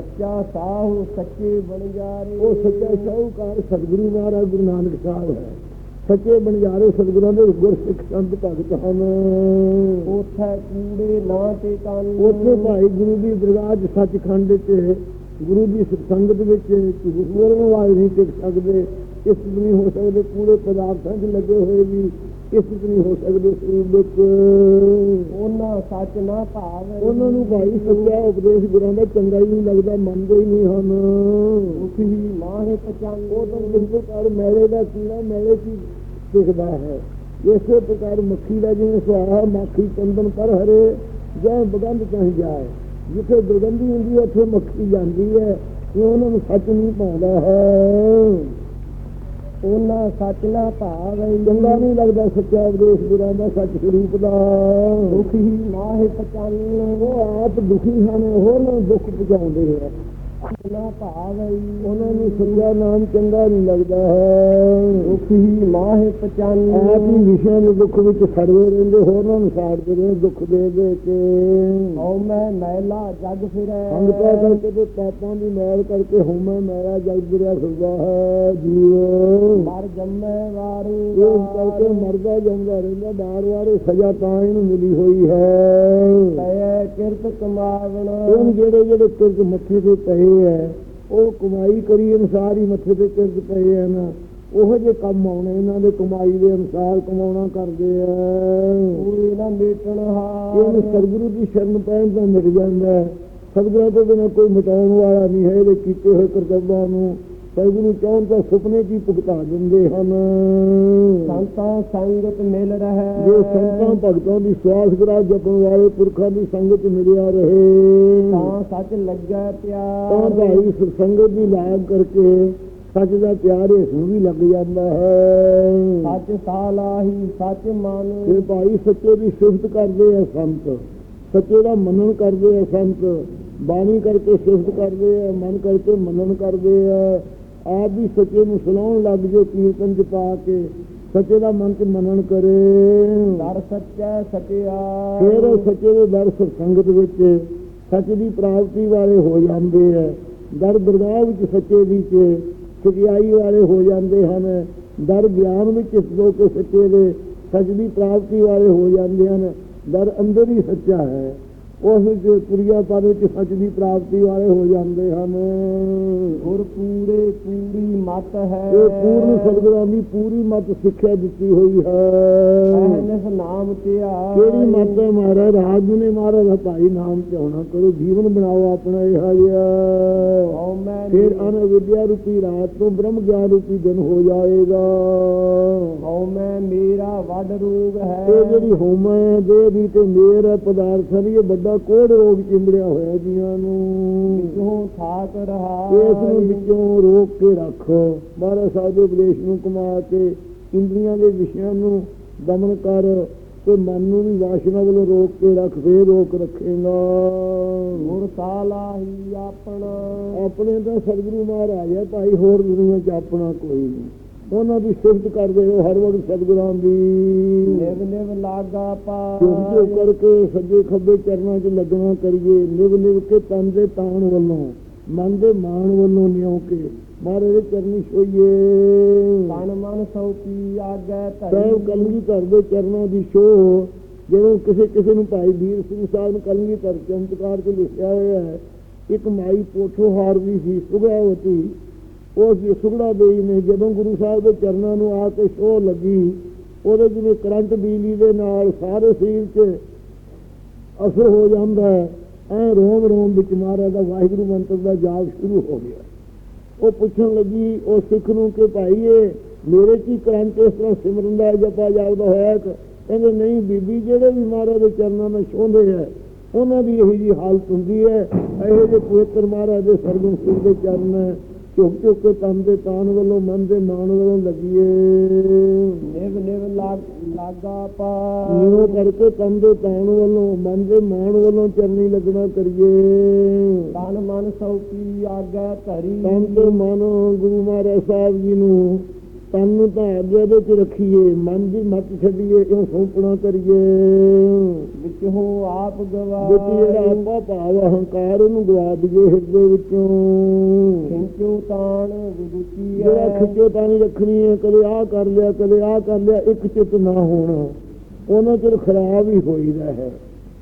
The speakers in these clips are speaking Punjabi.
ਸੱਚਾ ਸਾਹੂ ਸੱਚੇ ਬਣਜਾਰੇ। ਉਹ ਸੱਚਾ ਸ਼ਾਹੂਕਾਰ ਸਤਿਗੁਰੂ ਮਹਾਰਾਜ ਗੁਰੂ ਨਾਨਕ ਸਾਹਿਬ ਹੈ। ਸੱਚੇ ਬਣਜਾਰੇ ਸਤਿਗੁਰਾਂ ਦੇ ਗੁਰਸਿੱਖ ਸੰਤ ਭਗਤ ਹਨ। ਉਥੇ ਕੂੜੇ ਨਾ ਤੇ ਕੰਨ। ਉੱਥੇ ਭਾਈ ਗੁਰੂ ਦੀ ਦਰਗਾਹ 'ਚ ਸੱਚਖੰਡ 'ਚ ਗੁਰੂ ਦੀ ਸੰਗਤ ਵਿੱਚ ਝੂਠ ਬੋਲਣ ਵਾਲੇ ਨਹੀਂ ਟਿਕ ਸਕਦੇ। ਇਸ ਨਹੀਂ ਹੋ ਸਕਦੇ ਕੂੜੇ ਪਦਾਰਥਾਂ 'ਚ ਲੱਗੇ ਹੋਏ ਵੀ ਇਸ ਨਹੀਂ ਹੋ ਸਕਦੇ ਸਰੀਰ ਵਿੱਚ। ਉਹਨਾਂ ਸੱਚ ਨਾ ਭਾਵੇ। ਉਹਨਾਂ ਨੂੰ ਭਾਈ ਸੱਚਾ ਉਪਦੇਸ਼ ਗੁਰਾਂ ਦਾ ਚੰਗਾ ਹੀ ਨਹੀਂ ਲੱਗਦਾ ਮੰਨਦੇ ਹੀ ਨਹੀਂ ਹਨ। ਉਖੀ ਮਾਹੇ ਪਚਾਨ ਉਹ ਤਾਂ ਬਿਲਕੁਲ ਕਰ ਮੈਲੇ ਦਾ ਕੀੜਾ ਮੈਲੇ ਕੀ ਦਿਖਦਾ ਹੈ। ਇਸੇ ਪ੍ਰਕਾਰ ਮੱਖੀ ਦਾ ਜਿਵੇਂ ਸੁਆਹ ਮੱਖੀ ਚੰਦਨ ਪਰ ਹਰੇ ਜਾਂ ਬਗੰਦ ਚਾਹੀ ਜਾਏ। ਜਿੱਥੇ ਦੁਰਗੰਧੀ ਹੁੰਦੀ ਹੈ ਉੱਥੇ ਮੱਖੀ ਜਾਂਦੀ ਹੈ। ਇਹ ਉਹਨਾਂ ਨੂੰ ਸੱਚ ਨਹੀਂ ਪਾਉਂਦਾ ਹੈ। ਉਹਨਾਂ ਸੱਚ ਨਾ ਭਾਵੇ ਚੰਗਾ ਨਹੀਂ ਲੱਗਦਾ ਸੱਚਾ ਉਪਦੇਸ਼ ਗੁਰਾਂ ਦਾ ਸੱਚ ਸਰੂਪ ਦਾ। ਉਖੀ ਮਾਹੇ ਪਚਾਨ ਉਹ ਆਪ ਦੁਖੀ ਹਨ ਹੋਰ ਨੂੰ ਦੁੱਖ ਪਹੁੰਚਾਉਂਦੇ ਹੈ ਨਾ ਭਾਵੇ ਉਹਨਾਂ ਨੂੰ ਸੱਚਾ ਨਾਮ ਚੰਗਾ ਨਹੀਂ ਲੱਗਦਾ ਹੈ। ਮਾਹੇ ਆਪ ਦੁੱਖ ਵਿੱਚ ਸੜਵੇ ਰਹਿੰਦੇ ਹੋਰਾਂ ਨੂੰ ਸਾੜਦੇ ਰਹੇ ਦੁੱਖ ਦੇ ਦੇ ਕੇ। ਹਉ ਮੈਂ ਮੈਲਾ ਜਗ ਫਿਰੈ। ਸੰਗਤਾਂ ਕਰਕੇ ਤੇ ਪਾਪਾਂ ਦੀ ਮੈਲ ਕਰਕੇ ਹੋਮੈ ਮੇਰਾ ਜਗ ਗਿਰਿਆ ਫਿਰਦਾ ਹੈ ਜੀਵ। ਮਰ ਜੰਮੈ ਵਾਰੂ ਇਸ ਕਰਕੇ ਮਰਦਾ ਜਾਂਦਾ ਰਹਿੰਦਾ ਬਾਰ ਵਾਰ ਸਜ਼ਾ ਤਾਂ ਇਹਨੂੰ ਮਿਲੀ ਹੋਈ ਹੈ। ਕਿਰਤ ਕਮਾਵਣ। ਉਹ ਜਿਹੜੇ ਜਿਹੜੇ ਕਿਰਤ ਮੱਥੇ ਤੇ ਪਏ ਹੈ। ਉਹ ਕਮਾਈ ਕਰੀ ਅਨੁਸਾਰ ਹੀ ਮੱਥੇ ਤੇ ਕਿਰਤ ਪਏ ਹਨ ਉਹੋ ਜੇ ਕੰਮ ਆਉਣੇ ਇਹਨਾਂ ਦੇ ਕਮਾਈ ਦੇ ਅਨੁਸਾਰ ਕਮਾਉਣਾ ਕਰਦੇ ਆ। ਕੋਈ ਨਾ ਮੇਟਣ ਹਾਰ। ਇਹਨੂੰ ਸਤਿਗੁਰੂ ਦੀ ਸ਼ਰਨ ਪੈਣ ਤਾਂ ਮਿਟ ਜਾਂਦਾ ਸਤਿਗੁਰਾਂ ਤੋਂ ਬਿਨਾਂ ਕੋਈ ਮਿਟਾਉਣ ਵਾਲਾ ਨਹੀਂ ਹੈ ਇਹਦੇ ਕੀਤੇ ਹੋਏ ਕਰਤੱਵਾਂ ਨੂੰ। ਸਤਿਗੁਰੂ ਚਾਹਣ ਤਾਂ ਸੁਪਨੇ ਹੀ ਭੁਗਤਾ ਦਿੰਦੇ ਹਨ। ਸੰਤਾਂ ਸੰਗਤ ਮਿਲ ਰਹੈ। ਜੇ ਸੰਤਾਂ ਭਗਤਾਂ ਦੀ ਸਵਾਸ ਗਰਾ ਜਪਣ ਵਾਲੇ ਪੁਰਖਾਂ ਦੀ ਸੰਗਤ ਮਿਲਿਆ ਰਹੇ। ਤਾਂ ਸੱਚ ਲੱਗੈ ਤਾਂ ਪਿਆਰ ਭਾਈ ਇਸ ਸੰਗਤ ਦੀ ਲਾਗ ਕਰਕੇ ਸੱਚ ਦਾ ਪਿਆਰ ਇਸ ਨੂੰ ਵੀ ਲੱਗ ਜਾਂਦਾ ਹੈ। ਸੱਚ ਸਾਲਾਹੀ ਸੱਚ ਮਨ। ਫਿਰ ਭਾਈ ਸੱਚੇ ਦੀ ਸਿਫਤ ਕਰਦੇ ਆ ਸੰਤ। ਸੱਚੇ ਦਾ ਮੰਨਣ ਕਰਦੇ ਆ ਸੰਤ। ਬਾਣੀ ਕਰਕੇ ਸਿਫਤ ਕਰਦੇ ਆ ਮਨ ਕਰਕੇ ਮੰਨਣ ਕਰਦੇ ਆ। ਆਪ ਵੀ ਸੱਚੇ ਨੂੰ ਸੁਣਾਉਣ ਲੱਗ ਜੇ ਕੀਰਤਨ ਚ ਪਾ ਕੇ। ਸੱਚੇ ਦਾ ਮਨ ਚ ਮੰਨਣ ਕਰੇ। ਦਰ ਸੱਚੈ ਸਚਿਆ ਫਿਰ ਸੱਚੇ ਦੇ ਦਰ ਸੰਗਤ ਵਿੱਚ ਸੱਚ ਦੀ ਪ੍ਰਾਪਤੀ ਵਾਲੇ ਹੋ ਜਾਂਦੇ ਆ। ਦਰ ਦਰਗਾਹ ਵਿੱਚ ਸੱਚੇ ਦੀ ਚ ਸਚਾਈ ਵਾਲੇ ਹੋ ਜਾਂਦੇ ਹਨ। ਦਰ ਗਿਆਨ ਵਿੱਚ ਜੋ ਕੇ ਸੱਚੇ ਦੇ ਸੱਚ ਦੀ ਪ੍ਰਾਪਤੀ ਵਾਲੇ ਹੋ ਜਾਂਦੇ ਹਨ। ਦਰ ਅੰਦਰ ਹੀ ਸੱਚਾ ਹੈ। ਉਸ ਤੁਰਿਆ ਪਦ ਵਿੱਚ ਸੱਚ ਦੀ ਪ੍ਰਾਪਤੀ ਵਾਲੇ ਹੋ ਜਾਂਦੇ ਹਨ। ਗੁਰ ਪੂਰੇ ਪੂਰੀ ਮਤ ਹੈ। ਇਹ ਪੂਰਨ ਸਤਿਗੁਰਾਂ ਦੀ ਪੂਰੀ ਮਤ ਸਿੱਖਿਆ ਦਿੱਤੀ ਹੋਈ ਹੈ। ਅਹਨਸ ਨਾਮ ਧਿਆ। ਕਿਹੜੀ ਮਤ ਹੈ ਮਹਾਰਾਜ? ਰਾਜ ਨੇ ਮਹਾਰਾਜ ਭਾਈ ਨਾਮ ਤੇ ਹੋਣਾ ਕਰੋ ਜੀਵਨ ਬਣਾਓ ਆਪਣਾ ਇਹ ਜਿਹਾ ਫਿਰ ਅਨ ਵਿਦਿਆ ਰੂਪੀ ਰਾਤ ਤੋਂ ਬ੍ਰਹਮ ਗਿਆਨ ਰੂਪੀ ਦਿਨ ਹੋ ਜਾਏਗਾ। ਹਉ ਮੈਂ ਮੇਰਾ ਵੱਡ ਰੋਗ ਹੈ। ਇਹ ਜਿਹੜੀ ਹੋਮ ਹੈ ਦੇਹ ਦੀ ਤੇ ਮੇਰ ਹੈ ਪਦਾਰਥਾਂ ਦੀ ਇਹ ਵੱਡਾ ਕੋੜ ਰੋਗ ਚਿੰਬੜਿਆ ਹੋਇਆ ਜੀਆਂ ਨੂੰ? ਜੋ ਥਾਕ ਰਹਾ ਇਸ ਨੂੰ ਵਿੱਚੋਂ ਰੋਕ ਕੇ ਰੱਖ। ਮਹਾਰਾਜ ਸਾਹਿਬ ਦੇ ਉਪਦੇਸ਼ ਨੂੰ ਕਮਾ ਕੇ ਇੰਦਰੀਆਂ ਦੇ ਵਿਸ਼ਿਆਂ ਨੂੰ ਦਮਨ ਕਰ ਤੇ ਮਨ ਨੂੰ ਵੀ ਵਾਸ਼ਨਾ ਵੱਲੋਂ ਰੋਕ ਕੇ ਰੱਖ ਫੇਰ ਰੋਕ ਰੱਖੇਗਾ। ਗੁਰ ਸਾਲਾਹੀ ਆਪਣਾ। ਆਪਣੇ ਤਾਂ ਸਤਿਗੁਰੂ ਮਹਾਰਾਜ ਹੈ ਭਾਈ ਹੋਰ ਦੁਨੀਆ 'ਚ ਆਪਣਾ ਕੋਈ ਨਹੀਂ। ਉਹਨਾਂ ਦੀ ਸਿਫਤ ਕਰਦੇ ਹੋ ਹਰ ਵਕਤ ਸਤਿਗੁਰਾਂ ਦੀ। ਨਿਵ ਨਿਵ ਲਾਗਾ ਪਾ। ਜੋ ਕਰਕੇ ਸੱਜੇ ਖੱਬੇ ਚਰਨਾਂ 'ਚ ਲੱਗਣਾ ਕਰੀਏ। ਨਿਵ ਨਿਵ ਕੇ ਤਨ ਦੇ ਤਾਣ ਵੱਲੋਂ ਮਨ ਦੇ ਮਾਣ ਵੱਲੋਂ ਨਿਉ ਕੇ। ਮਹਾਰਾਜ ਦੇ ਚਰਨੀ ਛੋਈਏ। ਤਨ ਮਨ ਸੋ ਕੀ ਆਗੈ ਧਰੀ। ਕਲਗੀ ਘਰ ਦੇ ਚਰਨਾਂ ਦੀ ਛੋਹ ਜਦੋਂ ਕਿਸੇ ਕਿਸੇ ਨੂੰ ਭਾਈ ਵੀਰ ਸਿੰਘ ਸਾਹਿਬ ਨੇ ਕਲਗੀ ਘਰ ਚਮਤਕਾਰ 'ਚ ਲਿਖਿਆ ਹੋਇਆ ਹੈ ਇੱਕ ਮਾਈ ਪੋਠੋ ਹਾਰ ਦੀ ਸੀ ਸੁਗਾਵਤੀ। ਉਹ ਸੀ ਸੁਗੜਾ ਦੇਈ ਨੇ ਜਦੋਂ ਗੁਰੂ ਸਾਹਿਬ ਦੇ ਚਰਨਾਂ ਨੂੰ ਆ ਕੇ ਛੋਹ ਲੱਗੀ, ਉਹਦੇ ਜਿਵੇਂ ਕਰੰਟ ਬਿਜਲੀ ਦੇ ਨਾਲ ਸਾਰੇ ਸਰੀਰ 'ਚ ਅਸਰ ਹੋ ਜਾਂਦਾ ਹੈ, ਐ ਰੋਮ ਰੋਮ ਵਿੱਚ ਮਹਾਰਾਜ ਦਾ ਵਾਹਿਗੁਰੂ ਮੰਤਰ ਦਾ ਜਾਪ ਸ਼ੁਰੂ ਹੋ ਗਿਆ। ਉਹ ਪੁੱਛਣ ਲੱਗੀ, ਉਹ ਸਿੱਖ ਨੂੰ ਕਿ ਭਾਈ ਇਹ ਮੇਰੇ ਕੀ ਕਰੰਟ ਇਸ ਤਰ੍ਹਾਂ ਸਿਮਰਨ ਦਾ ਜਪਾ ਜਾਪਦਾ ਹੋਇਆ ਕਿ ਕਹਿੰਦੇ, ਨਹੀਂ ਬੀਬੀ, ਜਿਹੜੇ ਵੀ ਮਹਾਰਾਜ ਦੇ ਚਰਨਾਂ ਵਿੱਚ ਛੋਂਦੇ ਹੈ ਉਹਨਾਂ ਦੀ ਇਹੀ ਜੀ ਹਾਲਤ ਹੁੰਦੀ ਹੈ। ਇਹੋ ਜਿਹੇ ਪਵਿੱਤਰ ਮਹਾਰਾਜ ਦੇ ਸਰਗੁਣ ਸਿੰਘ ਦੇ ਚਰਨ ਝੁਕ ਝੁਕ ਕੇ ਤਨ ਦੇ ਤਾਨ ਵੱਲੋਂ ਮਨ ਦੇ ਮਾਨ ਵੱਲੋਂ ਲੱਗੀਏ। ਨਿਵ ਨਿਵ ਲਾਗ- ਲਾਗਾ ਪਾ। ਨਿਉ ਕਰਕੇ ਤਨ ਦੇ ਤਾਨ ਵੱਲੋਂ ਮਨ ਦੇ ਮਾਨ ਵੱਲੋਂ ਚਰਨੀ ਲੱਗਣਾ ਕਰੀਏ। ਤਨ ਮਨ ਸੋ ਕੀ ਆਗੈ ਧਰੀ। ਤਨ ਤੇ ਮਨ ਗੁਰੂ ਮਹਾਰਾਜ ਸਾਹਿਬ ਜੀ ਨੂੰ ਤਨ ਨੂੰ ਤਾਂ ਅੱਗੇ ਦੇ ਚ ਰੱਖੀਏ ਮਨ ਦੀ ਮਤ ਛੱਡੀਏ ਇਹ ਸੋਪਣਾ ਕਰੀਏ। ਵਿੱਚ ਹੋ ਆਪ ਜਿਹੜਾ ਗਵਾਏ ਆਪਾ ਭਾਵ ਅਹੰਕਾਰ ਉਹਨੂੰ ਗਵਾ ਦਈਏ ਹਿਰਦੇ ਵਿੱਚੋਂ। ਖਿੰਚੂ ਤਾਣ ਵਿਗੁਚੀ ਜਿਹੜਾ ਖਿੱਚੋ ਤਾਂ ਨਹੀਂ ਰੱਖਣੀ ਹੈ ਕਦੇ ਆਹ ਕਰ ਲਿਆ ਕਦੇ ਆਹ ਕਰ ਲਿਆ ਇੱਕ ਚਿੱਤ ਨਾ ਹੋਣਾ। ਉਹਨਾਂ ਚਿਰ ਖਰਾਬ ਹੀ ਹੋਈਦਾ ਹੈ।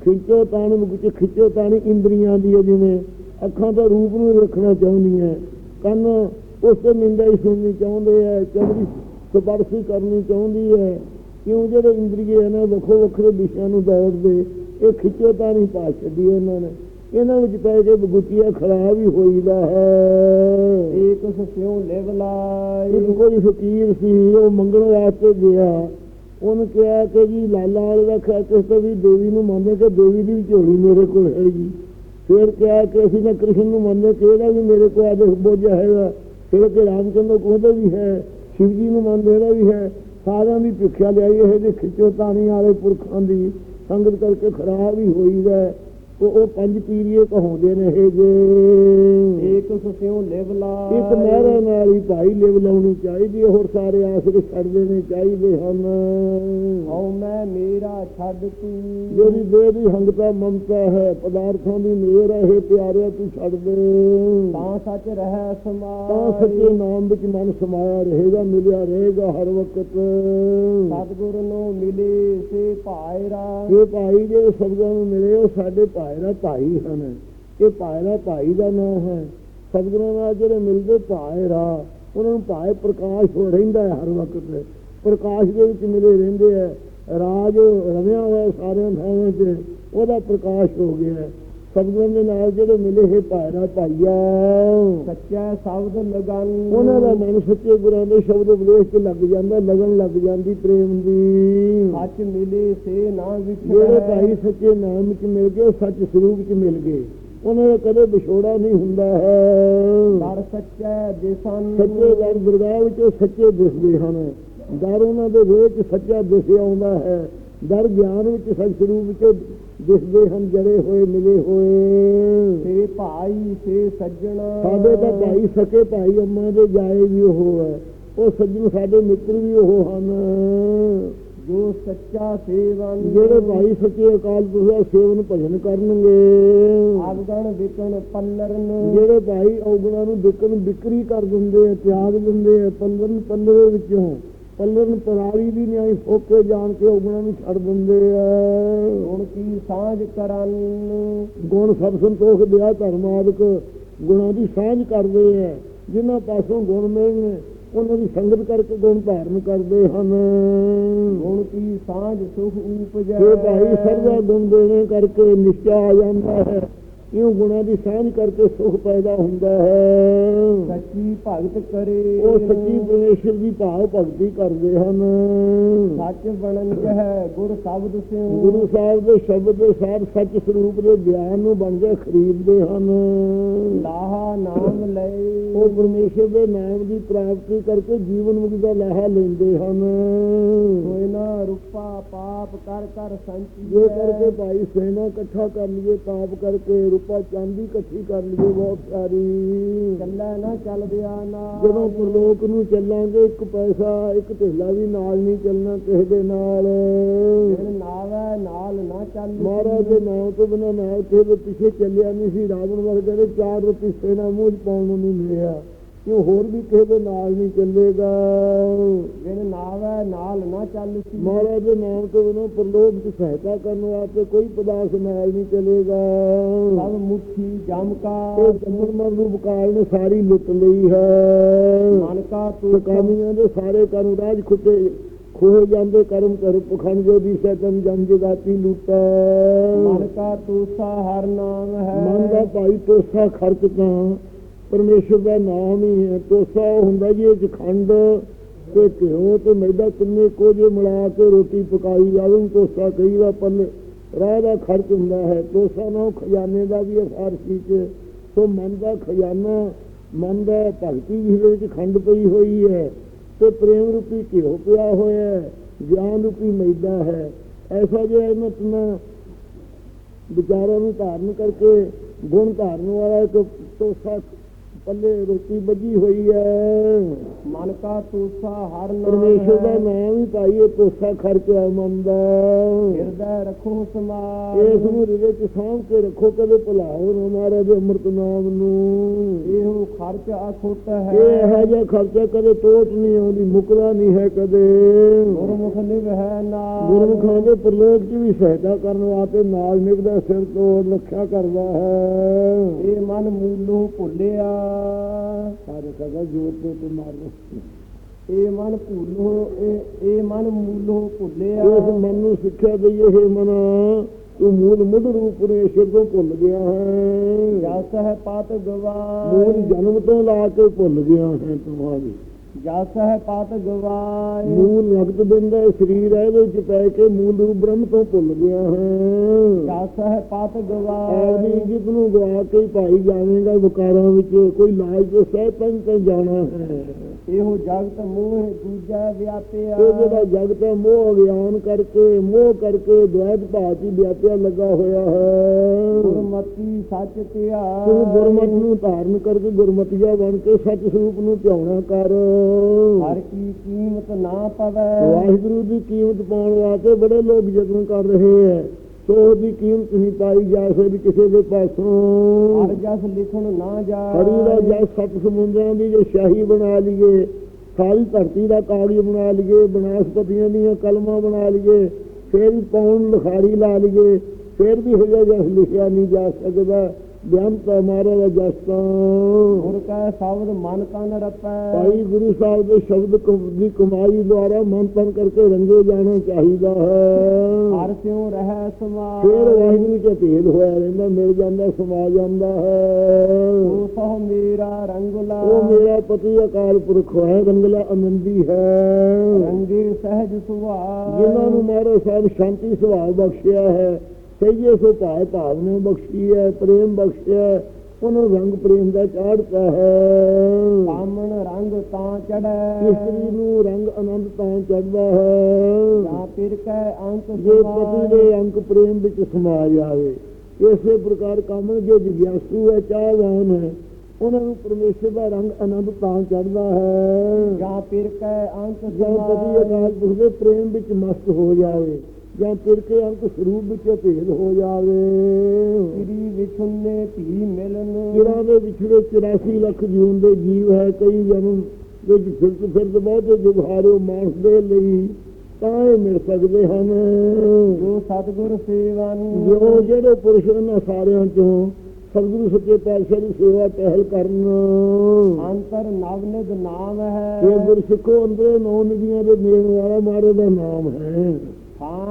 ਖਿੱਚੋ ਤਾਣ ਵਿੱਚ ਖਿੱਚੋ ਤਾਣੀ ਇੰਦਰੀਆਂ ਦੀ ਹੈ ਜਿਵੇਂ ਅੱਖਾਂ ਤਾਂ ਰੂਪ ਨੂੰ ਰੱਖਣਾ ਚਾਹੁੰਦੀਆਂ। ਕੰਨ ਉਸ ਤੇ ਨਿੰਦਾ ਹੀ ਸੁਣਨੀ ਚਾਹੁੰਦੇ ਹੈ ਚਮੜੀ ਸਪਰਸ਼ੀ ਕਰਨੀ ਚਾਹੁੰਦੀ ਹੈ ਕਿਉਂ ਜਿਹੜੇ ਇੰਦਰੀਏ ਹਨ ਵੱਖੋ ਵੱਖਰੇ ਵਿਸ਼ਿਆਂ ਨੂੰ ਦੌੜਦੇ ਇਹ ਖਿੱਚੋ ਤਾਣੀ ਪਾ ਛੱਡੀ ਇਹਨਾਂ ਨੇ। ਇਹਨਾਂ ਵਿੱਚ ਪੈ ਕੇ ਬਗੁੱਟੀਆ ਖਰਾਬ ਹੀ ਹੋਈਦਾ ਹੈ। ਏਕ ਸਸਿਉ ਲਿਵ ਲਾਈ ਇੱਕ ਕੋਈ ਫਕੀਰ ਸੀ ਉਹ ਮੰਗਣ ਵਾਸਤੇ ਗਿਆ। ਉਹਨੇ ਕਿਹਾ ਕਿ ਜੀ ਲਾਲਾ ਵਾਲੇ ਦਾ ਖਿਆ ਕਿਸ ਤੋਂ ਵੀ ਦੇਵੀ ਨੂੰ ਮੰਨਦੇ ਕਿ ਦੇਵੀ ਦੀ ਝੋਲੀ ਮੇਰੇ ਕੋਲ ਹੈਗੀ। ਫਿਰ ਕਿਹਾ ਕਿ ਅਸੀਂ ਤਾਂ ਕ੍ਰਿਸ਼ਨ ਨੂੰ ਮੰਨਦੇ ਕਿ ਇਹਦਾ ਵੀ ਮੇਰੇ ਕੋਲ ਆਦੇ ਬੋਝਾ ਹੈਗਾ। ਫਿਰ ਕਿ ਰਾਮਚੰਦਰ ਕੋਹਦਾ ਵੀ ਹੈ ਸ਼ਿਵ ਜੀ ਨੂੰ ਮੰਨਦੇ ਇਹਦਾ ਵੀ ਹੈ ਸਾਰਿਆਂ ਦੀ ਭਿੱਖਿਆ ਲਿਆਈ ਇਹ ਜੇ ਖਿੱਚੋ ਤਾਣੀ ਵਾਲੇ ਪੁਰਖਾਂ ਦੀ ਸੰਗਤ ਕਰਕੇ ਖਰਾਬ ਹੀ ਹੋਈ ਹੈ। ਉਹ ਉਹ ਪੰਜ ਪੀਰੀਏ ਕਹਾਉਂਦੇ ਨੇ ਇਹ ਜੇ। ਏਕ ਸਸਿਉ ਲਿਵ ਲਾਈ ਇੱਕ ਮਹਿਰਾ ਨਾਲ ਹੀ ਭਾਈ ਲਿਵ ਲਾਉਣੀ ਚਾਹੀਦੀ ਹੋਰ ਸਾਰੇ ਆਸਰੇ ਛੱਡ ਦੇਣੇ ਚਾਹੀਦੇ ਹਨ। ਹਉ ਮੈਂ ਮੇਰਾ ਛੱਡ ਤੂੰ। ਜਿਹੜੀ ਦੇਹ ਦੀ ਹੰਗਤਾ ਮਮਤਾ ਹੈ ਪਦਾਰਥਾਂ ਦੀ ਮੇਰ ਹੈ ਇਹ ਪਿਆਰਿਆ ਤੂੰ ਛੱਡ ਦੇ। ਤਾਂ ਸੱਚ ਰਹਿ ਸਮਾਈ ਤਾਂ ਸੱਚੇ ਨਾਮ ਵਿੱਚ ਮਨ ਸਮਾਇਆ ਰਹੇਗਾ ਮਿਲਿਆ ਰਹੇਗਾ ਹਰ ਵਕਤ। ਸਤਿਗੁਰ ਨੂੰ ਮਿਲੇ ਸੇ ਭਾਇਰਾ ਇਹ ਭਾਈ ਜਿਹੜੇ ਸਬਦਾਂ ਨੂੰ ਮਿਲੇ ਉਹ ਸਾਡੇ ਭਾਈ ਦਾ ਭਾਈ ਹਨ। ਇਹ ਭਾਈ ਦਾ ਭਾਈ ਦਾ ਨਾਮ ਹੈ। ਸਤਿਗੁਰਾਂ ਨਾਲ ਜਿਹੜੇ ਮਿਲਦੇ ਭਾਈ ਰਾ ਉਹਨਾਂ ਨੂੰ ਭਾਈ ਪ੍ਰਕਾਸ਼ ਹੋ ਰਹਿੰਦਾ ਹੈ ਹਰ ਵਕਤ। ਪ੍ਰਕਾਸ਼ ਦੇ ਵਿੱਚ ਮਿਲੇ ਰਹਿੰਦੇ ਹੈ। ਰਾਜ ਰਵਿਆਂ ਹੋਇਆ ਸਾਰਿਆਂ ਥਾਵਾਂ 'ਚ ਉਹਦਾ ਪ੍ਰਕਾਸ਼ ਹੋ ਗਿਆ ਸਤਿਗੁਰਾਂ ਦੇ ਨਾਲ ਜਿਹੜੇ ਮਿਲੇ ਹੈ ਦਾ ਭਾਈਆ। ਸੱਚਾ ਸ਼ਬਦ ਲਗਨ। ਉਹਨਾਂ ਦਾ ਮਨ ਸੱਚੇ ਗੁਰਾਂ ਦੇ ਸ਼ਬਦ ਉਪਦੇਸ਼ 'ਚ ਲੱਗ ਜਾਂਦਾ ਲਗਨ ਲੱਗ ਜਾਂਦੀ ਪ੍ਰੇਮ ਦੀ। ਸੱਚ ਮਿਲੇ ਸੇ ਨਾ ਜਿਹੜੇ ਵਿਛੜੈ ਭਾਈ ਸੱਚੇ ਨਾਮ ਵਿੱਚ ਮਿਲ ਗਏ ਸੱਚ ਸਰੂਪ ਵਿੱਚ ਮਿਲ ਗਏ। ਉਹਨਾਂ ਦਾ ਕਦੇ ਵਿਛੋੜਾ ਨਹੀਂ ਹੁੰਦਾ ਹੈ। ਦਰ ਸੱਚੈ ਦਿਸਨ ਸੱਚੇ ਦਰ ਦਰਗਾਹ ਵਿੱਚ ਸੱਚੇ ਦਿਸਦੇ ਹਨ। ਦਰ ਉਹਨਾਂ ਦੇ ਵਿੱਚ ਸੱਚਾ ਦਿਸਿਆ ਆਉਂਦਾ ਹੈ। ਦਰ ਗਿਆਨ ਵਿੱਚ ਸੱਚ ਸਰੂਪ ਵਿੱਚ ਦਿਸਦੇ ਹਨ ਜੜੇ ਹੋਏ ਮਿਲੇ ਹੋਏ। ਸੇ ਭਾਈ ਸੇ ਸੱਜਣਾ। ਸਾਡੇ ਤਾਂ ਭਾਈ ਸਕੇ ਭਾਈ ਅੰਮਾ ਦੇ ਜਾਏ ਵੀ ਉਹ ਹੈ। ਉਹ ਸੱਜਣ ਸਾਡੇ ਮਿੱਤਰ ਵੀ ਉਹ ਹਨ। ਜੋ ਸੱਚਾ ਸੇਵਨ। ਜਿਹੜੇ ਭਾਈ ਸੱਚੇ ਅਕਾਲ ਪੁਰਖ ਦਾ ਸੇਵਨ ਭਜਨ ਕਰਨਗੇ। ਆਗਣ ਵਿਕਣ ਪੱਲਰਨ ਜਿਹੜੇ ਭਾਈ ਔਗਣਾ ਨੂੰ ਵਿਕਣ ਵਿਕਰੀ ਕਰ ਦਿੰਦੇ ਆ ਤਿਆਗ ਦਿੰਦੇ ਆ ਪੱਲਰਨ ਪੱਲਰੇ ਵਿੱਚੋਂ। ਪੱਲਰਨ ਪਰਾਲੀ ਦੀ ਨਿਆਈ ਫੋਕੇ ਜਾਣ ਕੇ ਔਗਣਾ ਨੂੰ ਛੱਡ ਦਿੰਦੇ ਆ। ਹੁਣ ਕੀ ਸਾਂਝ ਕਰਨ? ਗੁਣ ਸਭ ਸੰਤੋਖ ਦਿਆ ਧਰਮ ਆਦਿਕ ਗੁਣਾਂ ਦੀ ਸਾਂਝ ਕਰਦੇ ਆ। ਜਿਨ੍ਹਾਂ ਪਾਸੋਂ ਗੁਣ ਮਿਲਣ ਉਹਨਾਂ ਦੀ ਸੰਗਤ ਕਰਕੇ ਗੁਣ ਧਾਰਨ ਕਰਦੇ ਹਨ। ਹੁਣ ਕੀ ਸਾਂਝ ਸੁਖ ਉਪਜੈ? ਇਹ ਭਾਈ ਸਰਦਾ ਗੁਣ ਦੇਣੇ ਕਰਕੇ ਨਿਸ਼ਚਾ ਆ ਜਾਂਦਾ ਹੈ। ਇਉਂ ਗੁਣਾਂ ਦੀ ਸਾਂਝ ਕਰਕੇ ਸੁਖ ਪੈਦਾ ਹੁੰਦਾ ਹੈ। ਸੱਚੀ ਭਗਤ ਕਰੇ। ਉਹ ਸੱਚੀ ਪਰਮੇਸ਼ਰ ਦੀ ਭਾਵ ਭਗਤੀ ਕਰਦੇ ਹਨ। ਸੱਚ ਬਣਨ ਹੈ ਗੁਰ ਸ਼ਬਦ ਸਿਉ। ਗੁਰੂ ਸਾਹਿਬ ਦੇ ਸ਼ਬਦ ਦੇ ਸਾਰ ਸੱਚ ਸਰੂਪ ਦੇ ਗਿਆਨ ਨੂੰ ਬਣ ਕੇ ਖਰੀਦਦੇ ਹਨ। ਲਾਹਾ ਨਾਮ ਲਏ ਉਹ ਪਰਮੇਸ਼ਰ ਦੇ ਨਾਮ ਦੀ ਪ੍ਰਾਪਤੀ ਕਰਕੇ ਜੀਵਨ ਮੁਕਤੀ ਦਾ ਲਾਹਾ ਲੈਂਦੇ ਹਨ। ਹੋਏ ਨਾ ਰੂਪਾ ਪਾਪ ਕਰ ਕਰ ਸੰਚੀ ਜੇ ਕਰਕੇ ਭਾਈ ਸੈਨਾ ਇਕੱਠਾ ਕਰ ਲਈਏ ਪਾਪ ਕਰਕੇ ਰੂਪਾ ਚਾਂਦੀ ਇਕੱਠੀ ਕਰ ਲਈਏ ਬਹੁਤ ਸਾਰੀ। ਚੱਲੇ ਨਾ ਚੱਲਦਿਆ ਨਾ ਜਦੋਂ ਪਰਲੋਕ ਨੂੰ ਚੱਲਾਂਗੇ ਇੱਕ ਪੈਸਾ ਇੱਕ ਢੇਲਾ ਵੀ ਨਾਲ ਨਹੀਂ ਚੱਲਣਾ ਕਿਸੇ ਦੇ ਨਾਲ। ਨਾ ਚੱਲ ਮਹਾਰਾਜ ਦੇ ਨਾਮ ਤੋਂ ਬਿਨਾਂ ਕਿਸੇ ਦੇ ਪਿੱਛੇ ਚੱਲਿਆ ਨਹੀਂ ਸੀ। ਰਾਵਣ ਵਰਗੇ ਦੇ ਚਾਰ ਰੋਟੀ ਸੇਨਾ ਮੂੰਹ 'ਚ ਪਾਉਣ ਨੂੰ ਨਹੀਂ ਮਿਲਿਆ। ਕਿਉਂ ਹੋਰ ਵੀ ਕਿਸੇ ਦੇ ਨਾਲ ਨਹੀਂ ਚੱਲੇਗਾ। ਦਿਨ ਨਾਵੇ ਨਾਲ ਨਾ ਚੱਲ ਸੀ। ਮਹਾਰਾਜ ਦੇ ਨਾਮ ਤੋਂ ਬਿਨਾਂ ਪਰਲੋਕ ਦੀ ਸਹਾਇਤਾ ਕਰਨ ਵਾਸਤੇ ਕੋਈ ਪਦਾਰਥ ਨਾਲ ਨਹੀਂ ਚੱਲੇਗਾ। ਸਭ ਮੁਠੀ ਜਮ ਕਾ। ਇਹ ਜੰਮਣ ਮਰਨ ਨੂੰ ਬਕਾਲ ਨੇ ਸਾਰੀ ਲੁੱਟ ਲਈ ਹੈ। ਮਨ ਕਾ ਤੂੰ ਕਾਮੀਆਂ ਦੇ ਸਾਰੇ ਕਰਮ ਰਾਜ ਖੁੱਟੇ ਖੋਏ ਜਾਂਦੇ ਕਰਮ ਕਰ ਪਖੰਡ ਜੋ ਦੀ ਸਤਮ ਜਮ ਜਗਾਤੀ ਲੁੱਟਾ ਮਨ ਕਾ ਤੂਸਾ ਹਰ ਨਾਮ ਹੈ। ਮਨ ਦਾ ਭਾਈ ਤੋਸਾ ਖਰਚ ਤਾਂ ਪਰਮੇਸ਼ਰ ਦਾ ਨਾਮ ਹੀ ਹੈ ਤੋਸਾ ਉਹ ਹੁੰਦਾ ਜੀ, ਇਹ 'ਚ ਖੰਡ ਤੇ ਘਿਓ ਤੇ ਮੈਦਾ ਕਿੰਨੇ ਕੁਝ ਮਿਲਾ ਕੇ ਰੋਟੀ ਪਕਾਈ ਜਾਵੇ, ਉਹਨੂੰ ਤੋਸਾ ਕਹੀਦਾ ਪੱਲੇ ਰਾਹ ਦਾ ਖਰਚ ਹੁੰਦਾ ਹੈ। ਤੋਸਾ ਨਾ ਉਹ ਖਜ਼ਾਨੇ ਦਾ ਵੀ ਹੈ ਫਾਰਸੀ 'ਚ। ਸੋ ਮਨ ਦਾ ਖਜ਼ਾਨਾ, ਮਨ ਦਾ ਭਗਤੀ ਜਿਹਦੇ ਵਿੱਚ ਖੰਡ ਪਈ ਹੋਈ ਹੈ। ਤੇ ਪ੍ਰੇਮ ਰੂਪੀ ਘਿਓ ਪਿਆ ਹੋਇਆ ਹੈ, ਗਿਆਨ ਰੂਪੀ ਮੈਦਾ ਹੈ। ਐਸਾ ਜੇ ਇਹਨਾਂ ਤਿੰਨਾਂ ਵਿਚਾਰਾਂ ਨੂੰ ਧਾਰਨ ਕਰਕੇ, ਗੁਣ ਧਾਰਨ ਵਾਲਾ ਇੱਕ ਤੋਸਾ ਪੱਲੇ ਰੋਟੀ ਵੱਜੀ ਹੋਈ ਹੈ ਮਨ ਕਾ ਤੂਸਾ ਹਰ ਨਾਮ ਪਰਮੇਸ਼ਰ ਦਾ ਹੈ। ਨਾਮ ਹੀ ਪਾਈਏ ਤੋਸਾ ਖਰਚਿਆ ਮਨ ਦਾ ਹਿਰਦੈ ਰਖੋ ਸਮਾਰ ਇਸ ਨੂੰ ਹਿਰਦੇ ਚ ਸਾਂਭ ਕੇ ਰੱਖੋ ਕਦੇ ਭੁਲਾਓ ਨਾ ਮਹਾਰਾਜ ਦੇ ਅੰਮ੍ਰਿਤ ਨਾਮ ਨੂੰ। ਇਹੋ ਖਰਚ ਅਖੁੱਟ ਹੈ। ਇਹ ਇਹੋ ਜਿਹਾ ਖਰਚਾ ਕਦੇ ਟੋਟ ਨਹੀਂ ਆਉਂਦੀ ਮੁਕਦਾ ਨਹੀਂ ਹੈ ਕਦੇ। ਗੁਰਮੁਖ ਨਿਭ ਹੈ ਨਾਲ। ਗੁਰਮੁਖਾਂ ਦੇ ਪ੍ਰਲੋਕ ਚ ਵੀ ਸਹਾਇਤਾ ਕਰਨ ਵਾਸਤੇ ਨਾਲ ਨਿਭਦਾ ਸਿਰ ਤੋਂ ਰੱਖਿਆ ਕਰਦਾ ਹੈ। ਇਹ ਮਨ ਮੂਲੋਂ ਭੁੱਲਿਆ। ਸਾਰੇ ਕਗਾ ਜੋਤ ਤੇ ਤੇ ਮਾਰੋ ਇਹ ਮਨ ਭੂਲੋ ਇਹ ਇਹ ਮਨ ਮੂਲੋਂ ਭੁੱਲਿਆ। ਇਸ ਮਨ ਨੂੰ ਸਿੱਖਿਆ ਦਈਏ ਹੈ ਮਨ ਤੂੰ ਮੂਲ ਮੁੱਢ ਰੂਪ ਪਰਮੇਸ਼ਰ ਤੋਂ ਭੁੱਲ ਗਿਆ ਹੈ। ਜਸ ਹੈ ਪਤ ਮੂਲ ਗਵਾਏ ਜਨਮ ਤੋਂ ਲਾ ਕੇ ਭੁੱਲ ਗਿਆ ਹੈ ਤੂੰ ਆਵੀ ਜਸ ਹੈ ਪਤ ਗਵਾਏ। ਮੂਲ ਰਗਤ ਬਿੰਦ ਹੈ ਸਰੀਰ ਹੈ ਇਹਦੇ ਵਿੱਚ ਪੈ ਕੇ ਮੂਲ ਰੂਪ ਬ੍ਰਹਮ ਤੋਂ ਭੁੱਲ ਗਿਆ ਹੈ। ਜਸ ਹੈ ਪਤ ਗਵਾਏ। ਇੱਜ਼ਤ ਨੂੰ ਗਵਾ ਕੇ ਭਾਈ ਜਾਵੇਂਗਾ ਵਿਕਾਰਾਂ ਵਿੱਚ ਕੋਈ ਲਾਜ ਤੋਂ ਸਹਿ ਪੰਜ ਤੇ ਜਾਣਾ ਹੈ। ਇਹੋ ਜਗਤ ਮੋਹ ਦੂਜਾ ਵਿਆਪਿਆ। ਇਹ ਜਿਹੜਾ ਜਗਤ ਹੈ ਮੋਹ ਅਗਿਆਨ ਕਰਕੇ ਮੋਹ ਕਰਕੇ ਦੁਆਇਤ ਭਾਤੀ ਵਿਆਪਿਆ ਲੱਗਾ ਹੋਇਆ ਹੈ। ਗੁਰਮਤੀ ਸੱਚ ਧਿਆ। ਤੂੰ ਗੁਰਮਤਿ ਨੂੰ ਧਾਰਨ ਕਰਕੇ ਗੁਰਮਤਿਆ ਬਣ ਕੇ ਸੱਚ ਸਰੂਪ ਨੂੰ ਧਿਆਉਣਾ ਕਰ। ਹਰ ਕੀ ਕੀਮਤ ਨਾ ਪਵੈ। ਵਾਹਿਗੁਰੂ ਦੀ ਕੀਮਤ ਪਾਉਣ ਵਾਸਤੇ ਬੜੇ ਲੋਕ ਯਤਨ ਕਰ ਰਹੇ ਹੈ। ਸੋ ਉਹਦੀ ਕੀਮਤ ਨਹੀਂ ਪਾਈ ਜਾ ਸਕਦੀ ਕਿਸੇ ਦੇ ਪਾਸੋਂ। ਹਰ ਜਸ ਲਿਖਣ ਨਾ ਹਰੀ ਦਾ ਜਾ ਜੈ ਸੱਤ ਸਮੁੰਦਰਾਂ ਦੀ ਜੇ ਸ਼ਾਹੀ ਬਣਾ ਲਈਏ ਸਾਰੀ ਧਰਤੀ ਦਾ ਕਾਗਜ਼ ਬਣਾ ਲਈਏ ਬਨਾਸਪਤੀਆਂ ਦੀਆਂ ਕਲਮਾਂ ਬਣਾ ਲਈਏ ਫੇਰ ਵੀ ਪੌਣ ਲਿਖਾਰੀ ਲਾ ਲਈਏ ਫੇਰ ਵੀ ਹਜੇ ਜਸ ਲਿਖਿਆ ਨਹੀਂ ਜਾ ਸਕਦਾ। ਬਿਆੰਤ ਮਾਰੇ ਦਾ ਜਸ ਤਾਂ। ਗੁਰ ਕੈ ਸ਼ਬਦ ਮਨ ਤਨ ਰਪੈ। ਭਾਈ ਗੁਰੂ ਸਾਹਿਬ ਦੇ ਸ਼ਬਦ ਦੀ ਕਮਾਈ ਦੁਆਰਾ ਮਨ ਤਨ ਕਰਕੇ ਰੰਗੇ ਜਾਣਾ ਚਾਹੀਦਾ ਹੈ। ਹਰ ਸਿਉ ਰਹਿ ਸਮਾ ਫੇਰ ਵਾਹਿਗੁਰੂ ਚ ਭੇਦ ਹੋਇਆ ਰਹਿੰਦਾ ਮਿਲ ਜਾਂਦਾ ਸਮਾ ਜਾਂਦਾ ਹੈ। ਸੋ ਮੇਰਾ ਰੰਗਲਾ। ਉਹ ਮੇਰਾ ਪਤੀ ਅਕਾਲ ਪੁਰਖ ਹੈ ਰੰਗਲਾ ਆਨੰਦੀ ਹੈ। ਰੰਗੇ ਸਹਿਜ ਸੁਭਾਅ। ਜਿਨ੍ਹਾਂ ਨੂੰ ਮਾਰੇ ਸਾਹਿਬ ਸ਼ਾਂਤੀ ਸੁਭਾਅ ਬਖਸ਼ਿਆ ਹੈ। ਸਈਏ ਸੋ ਭਾਇ ਭਾਵ ਨੇ ਬਖਸ਼ੀ ਹੈ ਪ੍ਰੇਮ ਬਖਸ਼ਿਆ ਉਹਨੂੰ ਰੰਗ ਪ੍ਰੇਮ ਦਾ ਚਾੜਤਾ ਹੈ ਕਾਮਣ ਰੰਗ ਤਾਂ ਚੜੈ ਇਸਤਰੀ ਨੂੰ ਰੰਗ ਆਨੰਦ ਤਾਂ ਚੜਦਾ ਹੈ ਜਾਂ ਫਿਰ ਕੈ ਅੰਕ ਜੇ। ਪਤੀ ਦੇ ਅੰਕ ਪ੍ਰੇਮ ਵਿੱਚ ਸਮਾ ਜਾਵੇ ਇਸੇ ਪ੍ਰਕਾਰ ਕਾਮਣ ਜੋ ਜਿਗਿਆਸੂ ਹੈ ਚਾਹਵਾਨ ਹੈ ਉਹਨਾਂ ਨੂੰ ਪਰਮੇਸ਼ਰ ਦਾ ਰੰਗ ਆਨੰਦ ਤਾਂ ਚੜਦਾ ਹੈ ਜਾਂ ਫਿਰ ਕੈ ਅੰਕ ਜਾਂ ਪਤੀ ਸਮਾਏ। ਅਕਾਲ ਪੁਰਖ ਦੇ ਪ੍ਰੇਮ ਵਿੱਚ ਮਸਤ ਹੋ ਜਾਵੇ ਜਾਂ ਫਿਰ ਕੇ ਅੰਕ ਸਰੂਪ ਵਿੱਚ ਭੇਦ ਹੋ ਜਾਵੇ। ਸ੍ਰੀ ਵਿਛੁੰਨੇ ਭੀ ਮਿਲਨ ਜਿਹੜਾ ਦੇ ਵਿਛੜੇ 84 ਲੱਖ ਜੂਨ ਦੇ ਜੀਵ ਹੈ ਕਈ ਜਨਮ ਵਿੱਚ ਫਿਰਤ ਫਿਰਤ ਬਹੁਤੇ ਜੁਗਾਰਿਓ ਮਾਨਸ ਦੇ ਲਈ ਤਾਂ ਇਹ ਮਿਲ ਸਕਦੇ ਹਨ। ਜੋ ਸਤਿਗੁਰ ਸੇਵਨ ਜੋ ਜਿਹੜੇ ਪੁਰਸ਼ ਇਹਨਾਂ ਸਾਰਿਆਂ ਚੋਂ ਸਤਿਗੁਰੂ ਸੱਚੇ ਪਾਤਸ਼ਾਹ ਦੀ ਸੇਵਾ ਪਹਿਲ ਕਰਨ। ਅੰਤਰ ਨਵਨਿਦ ਨਾਮ ਹੈ। ਇਹ ਗੁਰਸਿੱਖੋ ਅੰਦਰੇ ਨੌ ਨਦੀਆਂ ਦੇ ਮੇਲ ਵਾਲਾ ਮਾਰੇ ਦਾ ਨਾਮ ਹੈ।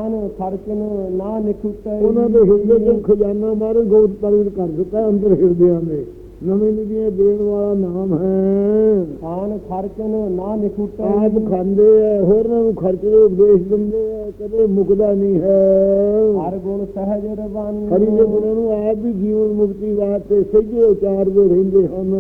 ਖਾਨ ਖਰਚਨ ਨਾ ਨਿਖੁਟੈ ਉਹਨਾਂ ਦੇ ਹਿਰਦੇ ਤੋਂ ਖਜ਼ਾਨਾ ਮਾਰੇ ਗੋਦ ਪ੍ਰਗਟ ਕਰ ਦਿੱਤਾ ਅੰਦਰ ਹਿਰਦਿਆਂ ਦੇ। ਨਵੇਂ ਨਦੀਆਂ ਦੇਣ ਵਾਲਾ ਨਾਮ ਹੈ। ਖਾਨ ਖਰਚਨ ਨਾ ਨਿਖੁਟੈ ਆਪ ਖਾਂਦੇ ਆ ਹੋਰਾਂ ਨੂੰ ਖਰਚਦੇ ਉਪਦੇਸ਼ ਦਿੰਦੇ ਆ ਕਦੇ ਮੁਕਦਾ ਨਹੀਂ ਹੈ। ਹਰ ਗੁਣ ਸਹਿਜ ਰਵਨ। ਹਰੀ ਦੇ ਗੁਣਾਂ ਨੂੰ ਆਪ ਵੀ ਜੀਵਨ ਮੁਕਤੀ ਵਾਸਤੇ ਸਹਿਜੇ ਉਚਾਰਦੇ ਰਹਿੰਦੇ ਹਨ।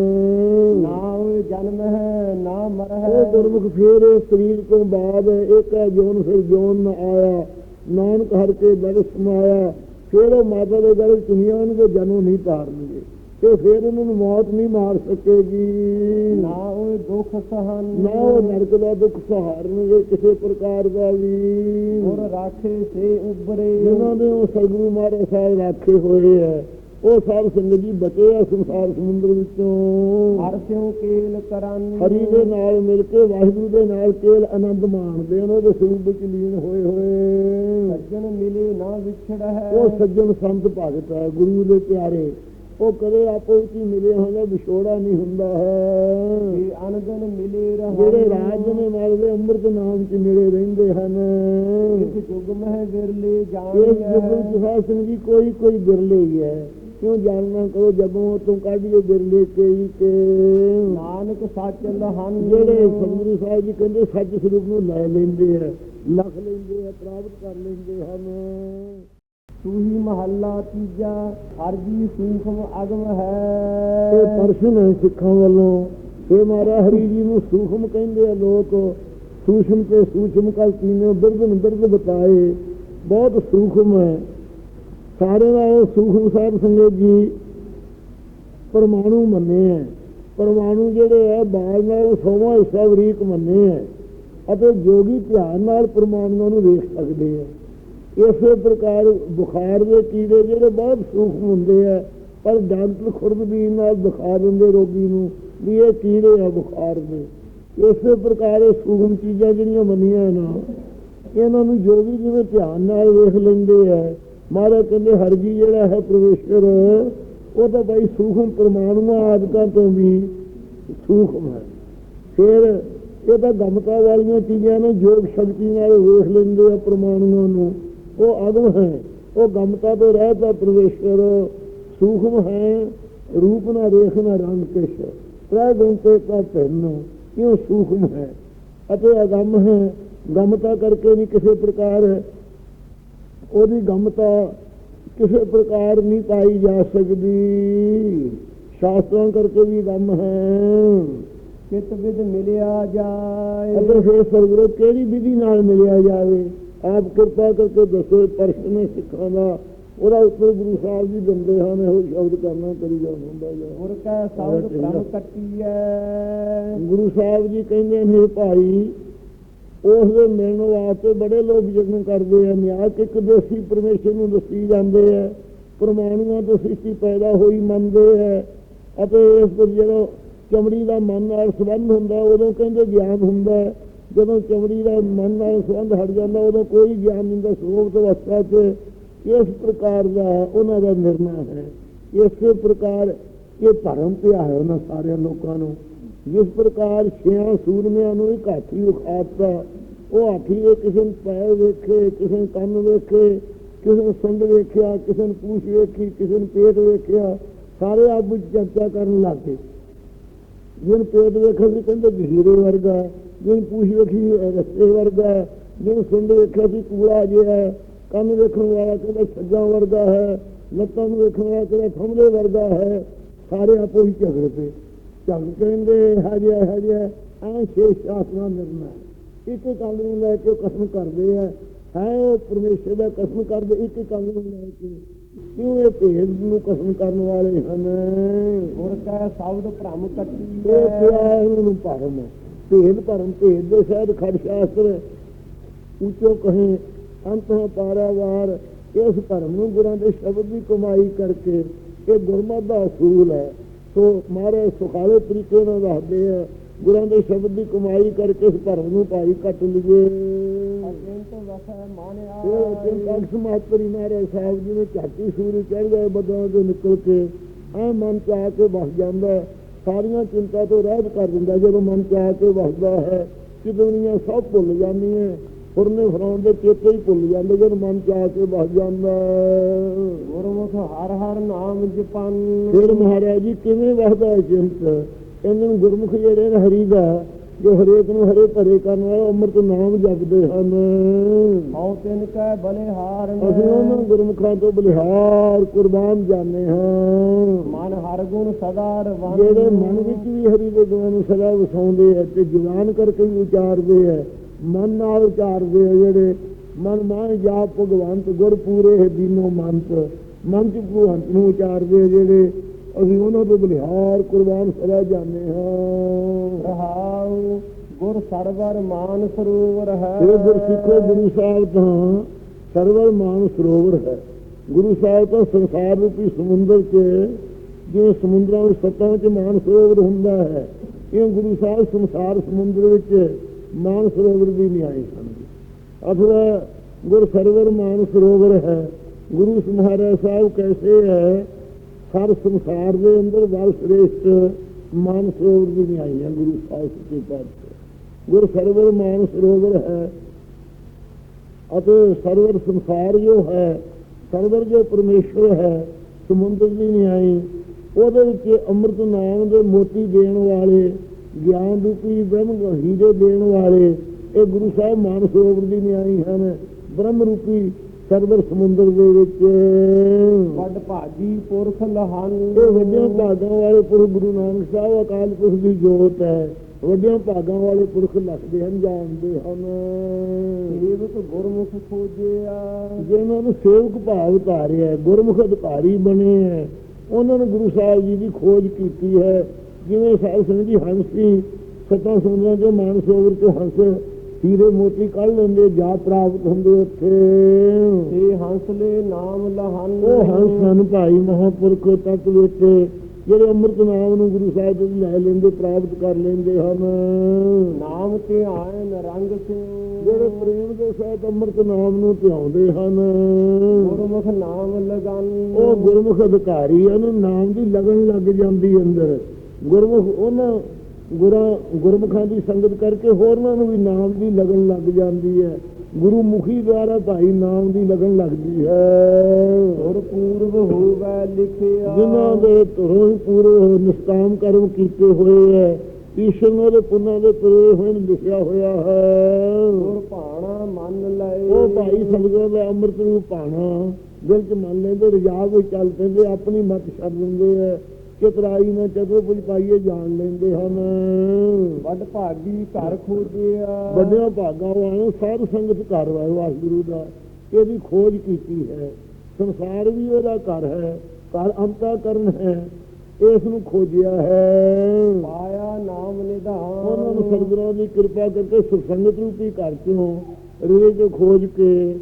ਨਾ ਜਨਮ ਹੈ ਨਾ ਮਰ ਹੈ। ਉਹ ਗੁਰਮੁਖ ਫੇਰ ਸਰੀਰ ਤੋਂ ਬਾਅਦ ਇੱਕ ਹੈ ਜੋਨ ਫਿਰ ਜੋਨ ਨ ਆਇਆ। ਨਾਨਕ ਹਰ ਕੇ ਦਰ ਸਮਾਇਆ ਫਿਰ ਉਹ ਮਾਤਾ ਦੇ ਗਲ ਚੁਣਿਆਣਗੇ ਜਨਮ ਨਹੀਂ ਤਾਰਨਗੇ ਤੇ ਫਿਰ ਉਹਨਾਂ ਨੂੰ ਮੌਤ ਨਹੀਂ ਮਾਰ ਸਕੇਗੀ। ਨਾ ਹੋਏ ਦੁਖ ਸਹਨ ਨਾ ਉਹ ਨਰਕ ਦਾ ਦੁੱਖ ਸਹਾਰਨਗੇ ਕਿਸੇ ਪ੍ਰਕਾਰ ਦਾ ਵੀ। ਗੁਰ ਰਾਖੇ ਸੇ ਉਬਰੇ ਜਿਨ੍ਹਾਂ ਨੇ ਉਹ ਸਤਿਗੁਰੂ ਮਹਾਰਾਜ ਸਾਹਿਬ ਰੱਖੇ ਹੋਏ ਹੈ ਉਹ ਸਾਧ ਸੰਗਤ ਜੀ ਬਚੇ ਆ ਸੰਸਾਰ ਸਮੁੰਦਰ ਵਿੱਚੋਂ। ਹਰ ਸਿਉ ਕੇਲ ਕਰਨ। ਹਰੀ ਦੇ ਨਾਲ ਮਿਲ ਕੇ ਵਾਹਿਗੁਰੂ ਦੇ ਨਾਲ ਕੇਲ ਆਨੰਦ ਮਾਣਦੇ ਹਨ ਉਹਦੇ ਸਰੂਪ ਵਿੱਚ ਲੀਨ ਹੋਏ ਹੋਏ। ਸੱਜਣ ਮਿਲੇ ਨਾ ਵਿਛੜ ਹੈ। ਉਹ ਸੱਜਣ ਸੰਤ ਭਗਤ ਹੈ ਗੁਰੂ ਦੇ ਪਿਆਰੇ। ਉਹ ਕਦੇ ਆਪੋ ਵਿੱਚ ਮਿਲੇ ਹੋਣਾ ਵਿਛੋੜਾ ਨਹੀਂ ਹੁੰਦਾ ਹੈ। ਕਿ ਅਨੰਦਨ ਮਿਲੇ ਰਹਿ ਜਿਹੜੇ ਰਾਜ ਨੇ ਮਾਰਦੇ ਅੰਮ੍ਰਿਤ ਨਾਮ ਚ ਮਿਲੇ ਰਹਿੰਦੇ ਹਨ। ਇਸ ਜੁਗ ਮਹਿ ਵਿਰਲੇ ਇਸ ਜਾਣ ਜੁਗ ਵਿੱਚ ਸਾਧ ਸੰਗਤ ਜੀ ਕੋਈ ਕੋਈ ਬਿਰਲੇ ਹੀ ਹੈ। ਕਿਉਂ ਜਾਣਨਾ ਕਰੋ ਜਦੋਂ ਤੋਂ ਕੱਢੀਏ ਬਿਰਲੇ ਕਈ ਕੇ ਨਾਨਕ ਸੱਚ ਲਹਨ ਜਿਹੜੇ ਸਤਿਗੁਰੂ ਸਾਹਿਬ ਜੀ ਕਹਿੰਦੇ ਸੱਚ ਸਰੂਪ ਨੂੰ ਲੈ ਲੈਂਦੇ ਆ ਲਖ ਲੈਂਦੇ ਆ ਪ੍ਰਾਪਤ ਕਰ ਲੈਂਦੇ ਹਨ। ਤੂੰ ਹੀ ਮਹੱਲਾ ਤੀਜਾ ਅਰਜੀ ਸੂਖਮ ਅਗਮ ਇਹ ਹੈ ਪਰਸ਼ਨ ਹੈ ਸਿੱਖਾਂ ਵੱਲੋਂ। ਇਹ ਮਾਰਾ ਹਰੀ ਜੀ ਨੂੰ ਸੂਖਮ ਕਹਿੰਦੇ ਆ ਲੋਕ। ਸੂਖਮ ਤੇ ਸੂਖਮ ਕਲ ਤੀਨੇ ਬਿਰਦਨ ਬਿਰਦ ਬਤਾਏ। ਬਹੁਤ ਸੂਖਮ ਹੈ। ਸਾਰੇ ਨਾਲੋਂ ਸੂਖਮ ਸਾਹਿਬ ਸੰਗਤ ਜੀ ਪਰਮਾਣੂ ਮੰਨੇ ਹੈ। ਪਰਮਾਣੂ ਜਿਹੜੇ ਹੈ, ਬਾਲ ਨਾਲ ਸੋਮਾ ਹਿੱਸਾ ਵਰੀਕ ਮੰਨੇ ਹੈ ਅਤੇ ਜੋਗੀ ਧਿਆਨ ਨਾਲ ਪਰਮਾਣੂਆਂ ਨੂੰ ਵੇਖ ਸਕਦੇ ਹੈ। ਇਸੇ ਪ੍ਰਕਾਰ ਬੁਖਾਰ ਦੇ ਕੀੜੇ ਜਿਹੜੇ ਬਹੁਤ ਸੂਖਮ ਹੁੰਦੇ ਆ ਪਰ ਡਾਕਟਰ ਖੁਰਦਬੀਨ ਨਾਲ ਦਿਖਾ ਦਿੰਦੇ ਰੋਗੀ ਨੂੰ ਵੀ ਇਹ ਕੀੜੇ ਆ ਬੁਖਾਰ ਦੇ। ਇਸੇ ਪ੍ਰਕਾਰ ਇਹ ਸੂਖਮ ਚੀਜ਼ਾਂ ਜਿਹੜੀਆਂ ਮੰਨੀਆਂ ਨਾ, ਇਹਨਾਂ ਨੂੰ ਜੋਗੀ ਜਿਵੇਂ ਧਿਆਨ ਨਾਲ ਵੇਖ ਲੈਂਦੇ ਆ ਮਹਾਰਾਜ ਕਹਿੰਦੇ, ਹਰ ਜੀ ਜਿਹੜਾ ਹੈ ਪ੍ਰਵੇਸ਼ਰ ਉਹ ਤਾਂ ਬਈ ਸੂਖਮ ਪਰਮਾਣੂਆਂ ਆਦਿਕਾਂ ਤੋਂ ਵੀ ਸੂਖਮ ਹੈ। ਫਿਰ ਇਹ ਤਾਂ ਗਮਤਾ ਵਾਲੀਆਂ ਚੀਜ਼ਾਂ ਨੇ ਯੋਗ ਸ਼ਕਤੀ ਨਾਲ ਵੇਖ ਲੈਂਦੇ ਆ ਪਰਮਾਣੂਆਂ ਨੂੰ। ਉਹ ਅਗਮ ਹੈ। ਉਹ ਗਮਤਾ ਤੋਂ ਰਹਿਤਾ ਪ੍ਰਵੇਸ਼ਰ ਸੂਖਮ ਹੈ, ਰੂਪ ਨਾ ਰੇਖ ਨਾ ਰੰਗ ਕਿਛ। ਤ੍ਰੈ ਗੁਣ ਤੇ ਕਾ ਭਿੰਨ ਇਹ ਸੂਖਮ ਹੈ? ਅਤੇ ਅਗਮ ਹੈ। ਗਮਤਾ ਕਰਕੇ ਨਹੀਂ ਕਿਸੇ ਪ੍ਰਕਾਰ ਉਹਦੀ ਗਮਤਾ ਕਿਸੇ ਪ੍ਰਕਾਰ ਨਹੀਂ ਪਾਈ ਜਾ ਸਕਦੀ। ਸ਼ਾਸਤਰਾਂ ਕਰਕੇ ਵੀ ਗਮ ਹੈ। ਚਿਤ ਵਿਦ ਮਿਲਿਆ ਜਾਏ। ਅਤੇ ਫਿਰ ਸਰਗੁਰੂ ਕਿਹੜੀ ਵਿਧੀ ਨਾਲ ਮਿਲਿਆ ਜਾਵੇ? ਆਪ ਕਿਰਪਾ ਕਰਕੇ ਦੱਸੋ ਪ੍ਰਸ਼ਨ ਸਿੱਖਾਂ ਦਾ। ਉਹਦਾ ਉੱਤਰ ਗੁਰੂ ਸਾਹਿਬ ਜੀ ਦਿੰਦੇ ਹਨ ਇਹੋ ਸ਼ਬਦ ਕਰਨਾ ਕਰੀ ਜਾ ਹੁੰਦਾ ਜਾ। ਗੁਰ ਕੈ ਸ਼ਬਦ ਬ੍ਰਹਮ ਕੱਟੀਐ ਗੁਰੂ ਸਾਹਿਬ ਜੀ ਕਹਿੰਦੇ ਨੇ ਭਾਈ ਉਸ ਦੇ ਮਿਲਣ ਵਾਸਤੇ ਬੜੇ ਲੋਕ ਯਤਨ ਕਰਦੇ ਆ। ਨਿਆਂ ਕਿ ਇੱਕ ਦੇਸੀ ਪਰਮੇਸ਼ਰ ਨੂੰ ਦੱਸੀ ਜਾਂਦੇ ਆ। ਪਰਮਾਣੂਆਂ ਤੋਂ ਸ੍ਰਿਸ਼ਟੀ ਪੈਦਾ ਹੋਈ ਮੰਨਦੇ ਆ। ਅਤੇ ਇਸ ਪਰ ਜਦੋਂ ਚਮੜੀ ਦਾ ਮਨ ਨਾਲ ਸੰਬੰਧ ਹੁੰਦਾ, ਉਦੋਂ ਕਹਿੰਦੇ ਗਿਆਨ ਹੁੰਦਾ। ਜਦੋਂ ਚਮੜੀ ਦਾ ਮਨ ਨਾਲ ਸੰਬੰਧ ਹਟ ਜਾਂਦਾ, ਉਦੋਂ ਕੋਈ ਗਿਆਨ ਨਹੀਂ ਹੁੰਦਾ। ਸਰੋਵਤ ਅਵਸਥਾ 'ਚ ਇਸ ਪ੍ਰਕਾਰ ਦਾ ਉਹਨਾਂ ਦਾ ਨਿਰਣਾ ਹੈ। ਇਸੇ ਪ੍ਰਕਾਰ ਇਹ ਭਰਮ ਪਿਆ ਹੈ ਉਹਨਾਂ ਸਾਰਿਆਂ ਲੋਕਾਂ ਨੂੰ। ਜਿਸ ਪ੍ਰਕਾਰ ਛਿਆਂ ਸੂਰਮਿਆਂ ਨੂੰ ਇੱਕ ਹਾਥੀ ਵਿਖਾਤਾ ਉਹ ਹਾਥੀ ਦੇ ਕਿਸੇ ਨੂੰ ਪੈਰ ਵੇਖੇ ਕਿਸੇ ਨੂੰ ਕੰਨ ਵੇਖੇ ਕਿਸੇ ਨੂੰ ਸੰਗ ਵੇਖਿਆ ਕਿਸੇ ਨੂੰ ਪੂਛ ਵੇਖੀ ਕਿਸੇ ਨੂੰ ਪੇਟ ਵੇਖਿਆ, ਸਾਰੇ ਆਪ ਵਿੱਚ ਚਰਚਾ ਕਰਨ ਲੱਗੇ ਜਿਹਨ ਪੇਟ ਵੇਖਿਆ ਸੀ ਕਹਿੰਦੇ ਹੀਰੇ ਵਰਗਾ ਜਿਹਨ ਪੂਛ ਵੇਖੀ ਰਸਤੇ ਵਰਗਾ ਜਿਹਨ ਸੁੰਡ ਵੇਖਿਆ ਸੀ ਕੂੜਾ ਜਿਹਾ ਹੈ, ਕੰਨ ਵੇਖਣ ਵਾਲਾ ਕਹਿੰਦਾ ਛੱਜਾਂ ਵਰਗਾ ਹੈ, ਲੱਤਾਂ ਨੂੰ ਵੇਖਣ ਵਾਲਾ ਕਹਿੰਦਾ ਥੰਮਲੇ ਵਰਗਾ ਹੈ, ਸਾਰੇ ਆਪੋ ਹੀ ਝਗੜੇ ਪਏ ਕਹਿੰਦੇ ਹਜੇ ਹਜੇ ਐ ਛੇ ਸ਼ਾਸਨਾਂ ਨਿਰਣਾ ਇੱਕ ਕੰਨ ਨੂੰ ਲੈ ਕੇ ਕਸਮ ਕਰਦੇ ਆ। ਹੈ ਪਰਮੇਸ਼ਰ ਦਾ ਕਸਮ ਕਰਦੇ ਇੱਕ ਕੰਨ ਨੂੰ ਲੈ ਕੇ। ਕਿਉਂ ਇਹ ਭੇਦ ਨੂੰ ਕਸਮ ਕਰਨ ਵਾਲੇ ਹਨ? ਗੁਰ ਕੈ ਸ਼ਬਦ ਭ੍ਰਮ ਇਹ ਕੱਟੀਐ ਪਿਆ ਨੂੰ ਭਰਮ ਭੇਦ ਭਰਮ ਭੇਦ ਦੇ ਸ਼ਾਇਦ ਖੜ ਸ਼ਾਸਤਰ ਉੱਚੋ ਕਹੇ ਅੰਤ ਹੈ ਪਾਰਾਵਾਰ ਇਸ ਭਰਮ ਨੂੰ ਗੁਰਾਂ ਦੇ ਸ਼ਬਦ ਦੀ ਕਮਾਈ ਕਰਕੇ ਇਹ ਗੁਰਮਤਿ ਦਾ ਅਸੂਲ ਹੈ। ਸੋ ਮਾਰੇ ਸੁਖਾਲੇ ਤਰੀਕੇ ਨਾਲ ਦੱਸਦੇ ਆ ਗੁਰਾਂ ਦੇ ਸ਼ਬਦ ਦੀ ਕਮਾਈ ਕਰਕੇ ਇਸ ਭਰਮ ਨੂੰ ਭਾਈ ਕੱਟ ਲਈਏ। ਅਜੰਤ ਵਸੈ ਮਾਨਿਆ ਇਹ ਚਿੰਤਕ ਸਮਾਤਰੀ ਮਾਰੇ ਸਾਹਿਬ ਜੀ ਨੇ ਝਾਟੀ ਸੂਰੀ ਚੜ ਗਏ ਬਦਾਂ ਤੋਂ ਨਿਕਲ ਕੇ। ਐ ਮਨ ਚ ਆ ਕੇ ਵਸ ਜਾਂਦਾ। ਸਾਰੀਆਂ ਚਿੰਤਾ ਤੋਂ ਰਹਿਤ ਕਰ ਦਿੰਦਾ ਜਦੋਂ ਮਨ ਚ ਆ ਕੇ ਵਸਦਾ ਹੈ ਕਿ ਦੁਨੀਆ ਸਭ ਭੁੱਲ ਜਾਂਦੀ ਹੈ। ਫੁਰਨੇ ਫਰਾਉਣ ਦੇ ਚੇਤੇ ਹੀ ਭੁੱਲ ਜਾਂਦੇ ਜਦੋਂ ਮਨ ਚ ਆ ਕੇ ਵਸ ਜਾਂਦਾ। ਹੈ। ਗੁਰਮੁਖ ਹਰ ਹਰ ਨਾਮ ਜਪਨ। ਫਿਰ ਮਹਾਰਾਜ ਜੀ ਕਿਵੇਂ ਵਸਦਾ ਹੈ ਚਿੰਤ? ਇਹਨਾਂ ਗੁਰਮੁਖ ਜਿਹੜੇ ਨੇ ਹਰੀ ਦਾ ਜੋ ਹਰੇਕ ਨੂੰ ਹਰੇ ਭਰੇ ਕਰਨ ਵਾਲਾ ਅੰਮ੍ਰਿਤ ਨਾਮ ਜਪਦੇ ਹਨ। ਹਉ ਤਿਨ ਕੈ ਬਲਿਹਾਰ ਅਸੀਂ ਉਹਨਾਂ ਗੁਰਮੁਖਾਂ ਤੋਂ ਬਲਿਹਾਰ ਕੁਰਬਾਨ ਜਾਣੇ ਹਾਂ। ਮਨ ਹਰ ਗੁਣ ਸਦਾ ਰਵਨ ਜਿਹੜੇ ਮਨ ਵਿੱਚ ਵੀ ਹਰੀ ਦੇ ਗੁਣਾਂ ਨੂੰ ਸਦਾ ਵਸਾਉਂਦੇ ਆ ਤੇ ਜ਼ੁਬਾਨ ਕਰਕੇ ਵੀ ਉਚਾਰਦੇ ਆ ਮਨ ਨਾਲ ਆ ਜਿਹੜੇ ਮਨ ਮਾਨ ਜਾਪ ਭਗਵੰਤ ਗੁਰ ਪੂਰੇ ਦੀਨੋ ਮੰਤ। ਮਨ ਚ ਭਗਵੰਤ ਨੂੰ ਉਚਾਰਦੇ ਜਿਹੜੇ ਅਸੀਂ ਉਹਨਾਂ ਤੋਂ ਬਲਿਹਾਰ ਕੁਰਬਾਨ ਸਦਾ ਜਾਣੇ ਹਾਂ। ਰਹਾਉ ਗੁਰ ਸਰਵਰ ਮਾਨ ਸਰੂਵਰ ਹੈ। ਇਹ ਗੁਰਸਿੱਖੋ ਗੁਰੂ ਸਾਹਿਬ ਤਾਂ ਸਰਵਰ ਮਾਨ ਸਰੋਵਰ ਹੈ। ਗੁਰੂ ਸਾਹਿਬ ਤਾਂ ਸੰਸਾਰ ਰੂਪੀ ਸਮੁੰਦਰ 'ਚ ਜਿਵੇਂ ਸਮੁੰਦਰਾਂ ਵਿੱਚ ਸੱਤਾਂ 'ਚ ਮਾਨ ਸਰੋਵਰ ਹੁੰਦਾ ਹੈ ਇਹ ਗੁਰੂ ਸਾਹਿਬ ਸੰਸਾਰ ਸਮੁੰਦਰ ਵਿੱਚ ਮਾਨ ਸਰੋਵਰ ਦੀ ਨਿਆਈ ਹਨ ਅਥਵਾ ਗੁਰ ਸਰਵਰ ਮਾਨ ਸਰੋਵਰ ਹੈ, ਗੁਰੂ ਮਹਾਰਾਜ ਸਾਹਿਬ ਕੈਸੇ ਹੈ? ਹਰ ਸੰਸਾਰ ਦੇ ਅੰਦਰ ਵਲ ਸ੍ਰੇਸ਼ਟ ਮਾਨ ਸਰੋਵਰ ਦੀ ਨਿਆਈ ਹੈ ਗੁਰੂ ਸਾਹਿਬ ਸੱਚੇ ਪਾਤਸ਼ਾਹ ਗੁਰ ਸਰਵਰ ਮਾਨ ਸਰੋਵਰ ਹੈ। ਅਤੇ ਸਰਵਰ ਸੰਸਾਰ ਜੋ ਹੈ, ਸਰਵਰ ਜੋ ਪਰਮੇਸ਼ਰ ਹੈ, ਸਮੁੰਦਰ ਦੀ ਨਿਆਈ ਉਹਦੇ ਵਿੱਚ ਅੰਮ੍ਰਿਤ ਨਾਮ ਦੇ ਮੋਤੀ ਦੇਣ ਵਾਲੇ ਗਿਆਨ ਰੂਪੀ ਬ੍ਰਹਮ ਹੀਰੇ ਦੇਣ ਵਾਲੇ ਇਹ ਗੁਰੂ ਸਾਹਿਬ ਮਾਨ ਸਰੋਵਰ ਦੀ ਨਿਆਈ ਹਨ। ਬ੍ਰਹਮ ਰੂਪੀ ਸਰਵਰ ਸਮੁੰਦਰ ਦੇ ਵਿੱਚ। ਵੱਡ ਭਾਜੀ ਪੁਰਖ ਲਹਨ ਇਹ ਵੱਡਿਆਂ ਭਾਗਾਂ ਵਾਲੇ ਪੁਰਖ ਗੁਰੂ ਨਾਨਕ ਸਾਹਿਬ ਅਕਾਲ ਪੁਰਖ ਦੀ ਜੋਤ ਹੈ। ਵੱਡਿਆਂ ਭਾਗਾਂ ਵਾਲੇ ਪੁਰਖ ਲੱਖਦੇ ਹਨ ਜਾਣਦੇ ਹਨ। ਸੇਵਕ ਗੁਰਮੁਖ ਖੋਜਿਆ। ਜਿਨ੍ਹਾਂ ਨੂੰ ਸੇਵਕ ਭਾਵ ਧਾਰਿਆ ਗੁਰਮੁਖ ਅਧਿਕਾਰੀ ਬਣੇ ਹੈ। ਉਹਨਾਂ ਨੇ ਗੁਰੂ ਸਾਹਿਬ ਜੀ ਦੀ ਖੋਜ ਕੀਤੀ ਹੈ। ਜਿਵੇਂ ਸਾਧ ਸੰਗਤ ਜੀ ਹੰਸ ਸੀ ਸੱਤਾਂ ਸਮੁੰਦਰਾਂ ਚੋਂ ਮਾਨਸਰੋਵਰ ਚੋਂ ਹੰਸ ਹੀਰੇ ਮੋਤੀ ਕੱਢ ਲੈਂਦੇ ਜਾ ਪ੍ਰਾਪਤ ਹੁੰਦੇ ਉੱਥੇ। ਤੇ ਹੰਸਲੇ ਨਾਮ ਲਹਨ ਉਹ ਹੰਸ ਹਨ ਭਾਈ ਮਹਾਪੁਰਖ ਤਤ ਵਿੱਚ ਜਿਹੜੇ ਅੰਮ੍ਰਿਤ ਨਾਮ ਨੂੰ ਗੁਰੂ ਸਾਹਿਬ ਤੋਂ ਲੈ ਲੈਂਦੇ ਪ੍ਰਾਪਤ ਕਰ ਲੈਂਦੇ ਹਨ। ਨਾਮ ਤੇ ਆਇਨ ਰੰਗ ਸਿੰਘ ਜਿਹੜੇ ਪ੍ਰੇਮ ਦੇ ਸਹਿਤ ਅੰਮ੍ਰਿਤ ਨਾਮ ਨੂੰ ਧਿਆਉਂਦੇ ਹਨ। ਗੁਰਮੁਖ ਨਾਮ ਲਗਨ। ਉਹ ਗੁਰਮੁਖ ਅਧਿਕਾਰੀ ਹਨ ਨਾਮ ਦੀ ਲਗਨ ਲੱਗ ਜਾਂਦੀ ਅੰਦਰ। ਗੁਰਮੁਖ ਉਹਨਾਂ ਗੁਰਾਂ ਗੁਰਮੁਖਾਂ ਦੀ ਸੰਗਤ ਕਰਕੇ ਹੋਰਨਾਂ ਨੂੰ ਵੀ ਨਾਮ ਦੀ ਲਗਨ ਲੱਗ ਜਾਂਦੀ ਹੈ। ਗੁਰੂ ਮੁਖੀ ਦੁਆਰਾ ਭਾਈ ਨਾਮ ਦੀ ਲਗਨ ਲੱਗਦੀ ਹੈ। ਗੁਰ ਪੂਰਵ ਹੋਵੇ ਲਿਖਿਆ। ਜਿਨ੍ਹਾਂ ਦੇ ਧਰੋਂ ਹੀ ਪੂਰੇ ਨਿਸ਼ਕਾਮ ਕਰਮ ਕੀਤੇ ਹੋਏ ਹੈ ਈਸ਼ਵਰ ਦੇ ਪੁੰਨਾਂ ਦੇ ਤੁਰੇ ਹੋਏ ਨੂੰ ਲਿਖਿਆ ਹੋਇਆ ਹੈ। ਗੁਰ ਭਾਣਾ ਮੰਨ ਲਏ ਉਹ ਭਾਈ ਸੰਗਤਾਂ ਦਾ ਅੰਮ੍ਰਿਤ ਨੂੰ ਪਾਣਾ ਦਿਲ ਚ ਮੰਨ ਲੈਂਦੇ ਰਜਾ ਵਿੱਚ ਚੱਲ ਪੈਂਦੇ ਆਪਣੀ ਮਤ ਛੱਡ ਦਿੰਦੇ ਐ ਚਤਰਾਈ ਨਾਲ ਚਤੁਰ ਪੁਜ ਪਾਈਏ ਜਾਣ ਲੈਂਦੇ ਹਨ। ਵੱਡ ਭਾਗੀ ਘਰ ਖੋਜਿਆ ਵੱਡਿਆਂ ਭਾਗਾਂ ਵਾਲੋਂ ਸਾਧ ਸੰਗਤ ਘਰ ਵਾਏ ਵਾਹਿਗੁਰੂ ਦਾ। ਇਹਦੀ ਖੋਜ ਕੀਤੀ ਹੈ। ਸੰਸਾਰ ਵੀ ਉਹਦਾ ਘਰ ਹੈ। ਘਰ ਅੰਤਾ ਕਰਨ ਹੈ। ਇਸ ਨੂੰ ਖੋਜਿਆ ਹੈ। ਪਾਇਆ ਨਾਮ ਉਹਨਾਂ ਨੂੰ ਨਿਧਾਨ ਸਤਿਗੁਰਾਂ ਦੀ ਕਿਰਪਾ ਕਰਕੇ ਸੁਸੰਗਤ ਰੂਪੀ ਘਰ ਚੋਂ ਰੇ ਚ ਖੋਜ ਕੇ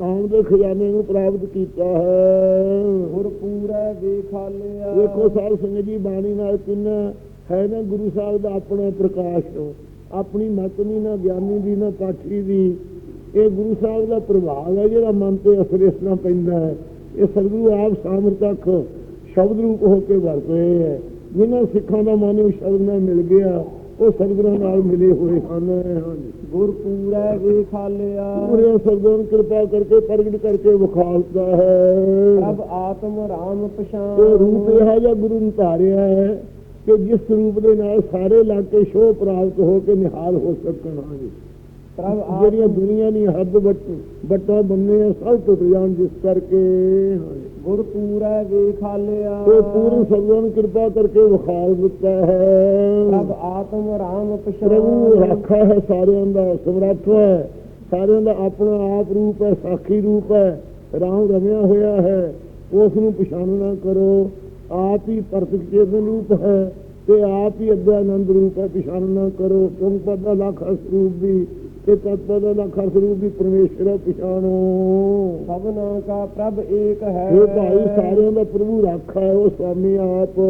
ਨਾਮ ਦੇ ਖਜ਼ਾਨੇ ਨੂੰ ਪ੍ਰਾਪਤ ਕੀਤਾ ਹੈ। ਗੁਰ ਪੂਰਾ ਵੇਖਾ ਲਿਆ ਵੇਖੋ ਸਾਧ ਸੰਗਤ ਜੀ ਬਾਣੀ ਨਾਲ ਕਿੰਨਾ ਹੈ ਨਾ ਗੁਰੂ ਸਾਹਿਬ ਦਾ ਆਪਣਾ ਪ੍ਰਕਾਸ਼ ਆਪਣੀ ਮਤ ਨਹੀਂ ਨਾ ਗਿਆਨੀ ਦੀ ਨਾ ਪਾਠੀ ਦੀ। ਇਹ ਗੁਰੂ ਸਾਹਿਬ ਦਾ ਪ੍ਰਭਾਵ ਹੈ ਜਿਹੜਾ ਮਨ ਤੇ ਅਸਰ ਇਸ ਨਾਲ ਪੈਂਦਾ ਹੈ। ਇਹ ਸਤਿਗੁਰੂ ਆਪ ਸਾਮਰਥਕ ਸ਼ਬਦ ਰੂਪ ਹੋ ਕੇ ਵਰਤ ਹੈ। ਜਿਨ੍ਹਾਂ ਸਿੱਖਾਂ ਦਾ ਮਨ ਉਸ ਸ਼ਬਦ ਨਾਲ ਮਿਲ ਗਿਆ ਉਹ ਸਤਿਗੁਰਾਂ ਨਾਲ ਮਿਲੇ ਹੋਏ ਹਨ। ਹਾਂਜੀ। ਗੁਰ ਪੂਰਾ ਵੇਖਾ ਲਿਆ ਪੂਰੇ ਨੂੰ ਕਿਰਪਾ ਕਰਕੇ ਪ੍ਰਗਟ ਕਰਕੇ ਵਿਖਾਲਦਾ ਹੈ। ਪ੍ਰਭ ਆਤਮ ਰਾਮ ਪਛਾਨ ਉਹ ਰੂਪ ਇਹ ਜਿਹਾ ਗੁਰੂ ਨੂੰ ਧਾਰਿਆ ਹੈ ਕਿ ਜਿਸ ਰੂਪ ਦੇ ਨਾਲ ਸਾਰੇ ਇਲਾਕੇ ਸ਼ੋਅ ਪ੍ਰਾਪਤ ਹੋ ਕੇ ਨਿਹਾਲ ਹੋ ਸਕਣ ਹਾਂਜੀ ਪ੍ਰਭ ਜਿਹੜੀਆਂ ਦੁਨੀਆ ਦੀ ਹੱਦ ਬੱਟ ਬੰਨੇ ਆ ਸਭ ਟੁੱਟ ਜਾਣ ਜਿਸ ਕਰਕੇ। ਗੁਰ ਪੂਰਾ ਵੇਖਾ ਲਿਆ ਉਹ ਪੂਰਨ ਸਤਿਗੁਰਾਂ ਨੂੰ ਕਿਰਪਾ ਕਰਕੇ ਵਿਖਾਲ ਦਿੱਤਾ ਹੈ। ਪ੍ਰਭ ਆਤਮ ਰਾਮ ਪ੍ਰਭੂ ਪਛਾਨ ਰਾਖਾ ਹੈ ਸਾਰਿਆਂ ਦਾ ਸਮਰੱਥ ਹੈ। ਸਾਰਿਆਂ ਦਾ ਆਪਣਾ ਆਪ ਰੂਪ ਹੈ ਸਾਖੀ ਰੂਪ ਹੈ। ਰਾਮ ਰਮਿਆ ਹੋਇਆ ਹੈ। ਉਸ ਨੂੰ ਪਛਾਣਨਾ ਕਰੋ। ਆਪ ਹੀ ਪ੍ਰਤਿਕ ਚੇਤਨ ਰੂਪ ਹੈ ਤੇ ਆਪ ਹੀ ਅਧਿਆਨੰਦ ਰੂਪ ਹੈ। ਪਛਾਣਨਾ ਕਰੋ। ਤੁਮ ਦਾ ਲੱਖ ਸਰੂਪ ਵੀ ਤੇ ਤਤਪਦ ਦਾ ਲੱਖ ਸਰੂਪ ਵੀ ਪਰਮੇਸ਼ਰ ਪਛਾਣੋ। ਸਭਨਾ ਕਾ ਪ੍ਰਭ ਏਕ ਹੈ। ਇਹ ਭਾਈ ਸਾਰਿਆਂ ਦਾ ਪ੍ਰਭੂ ਰਾਖਾ ਹੈ ਉਹ ਸਵਾਮੀ ਆਪ।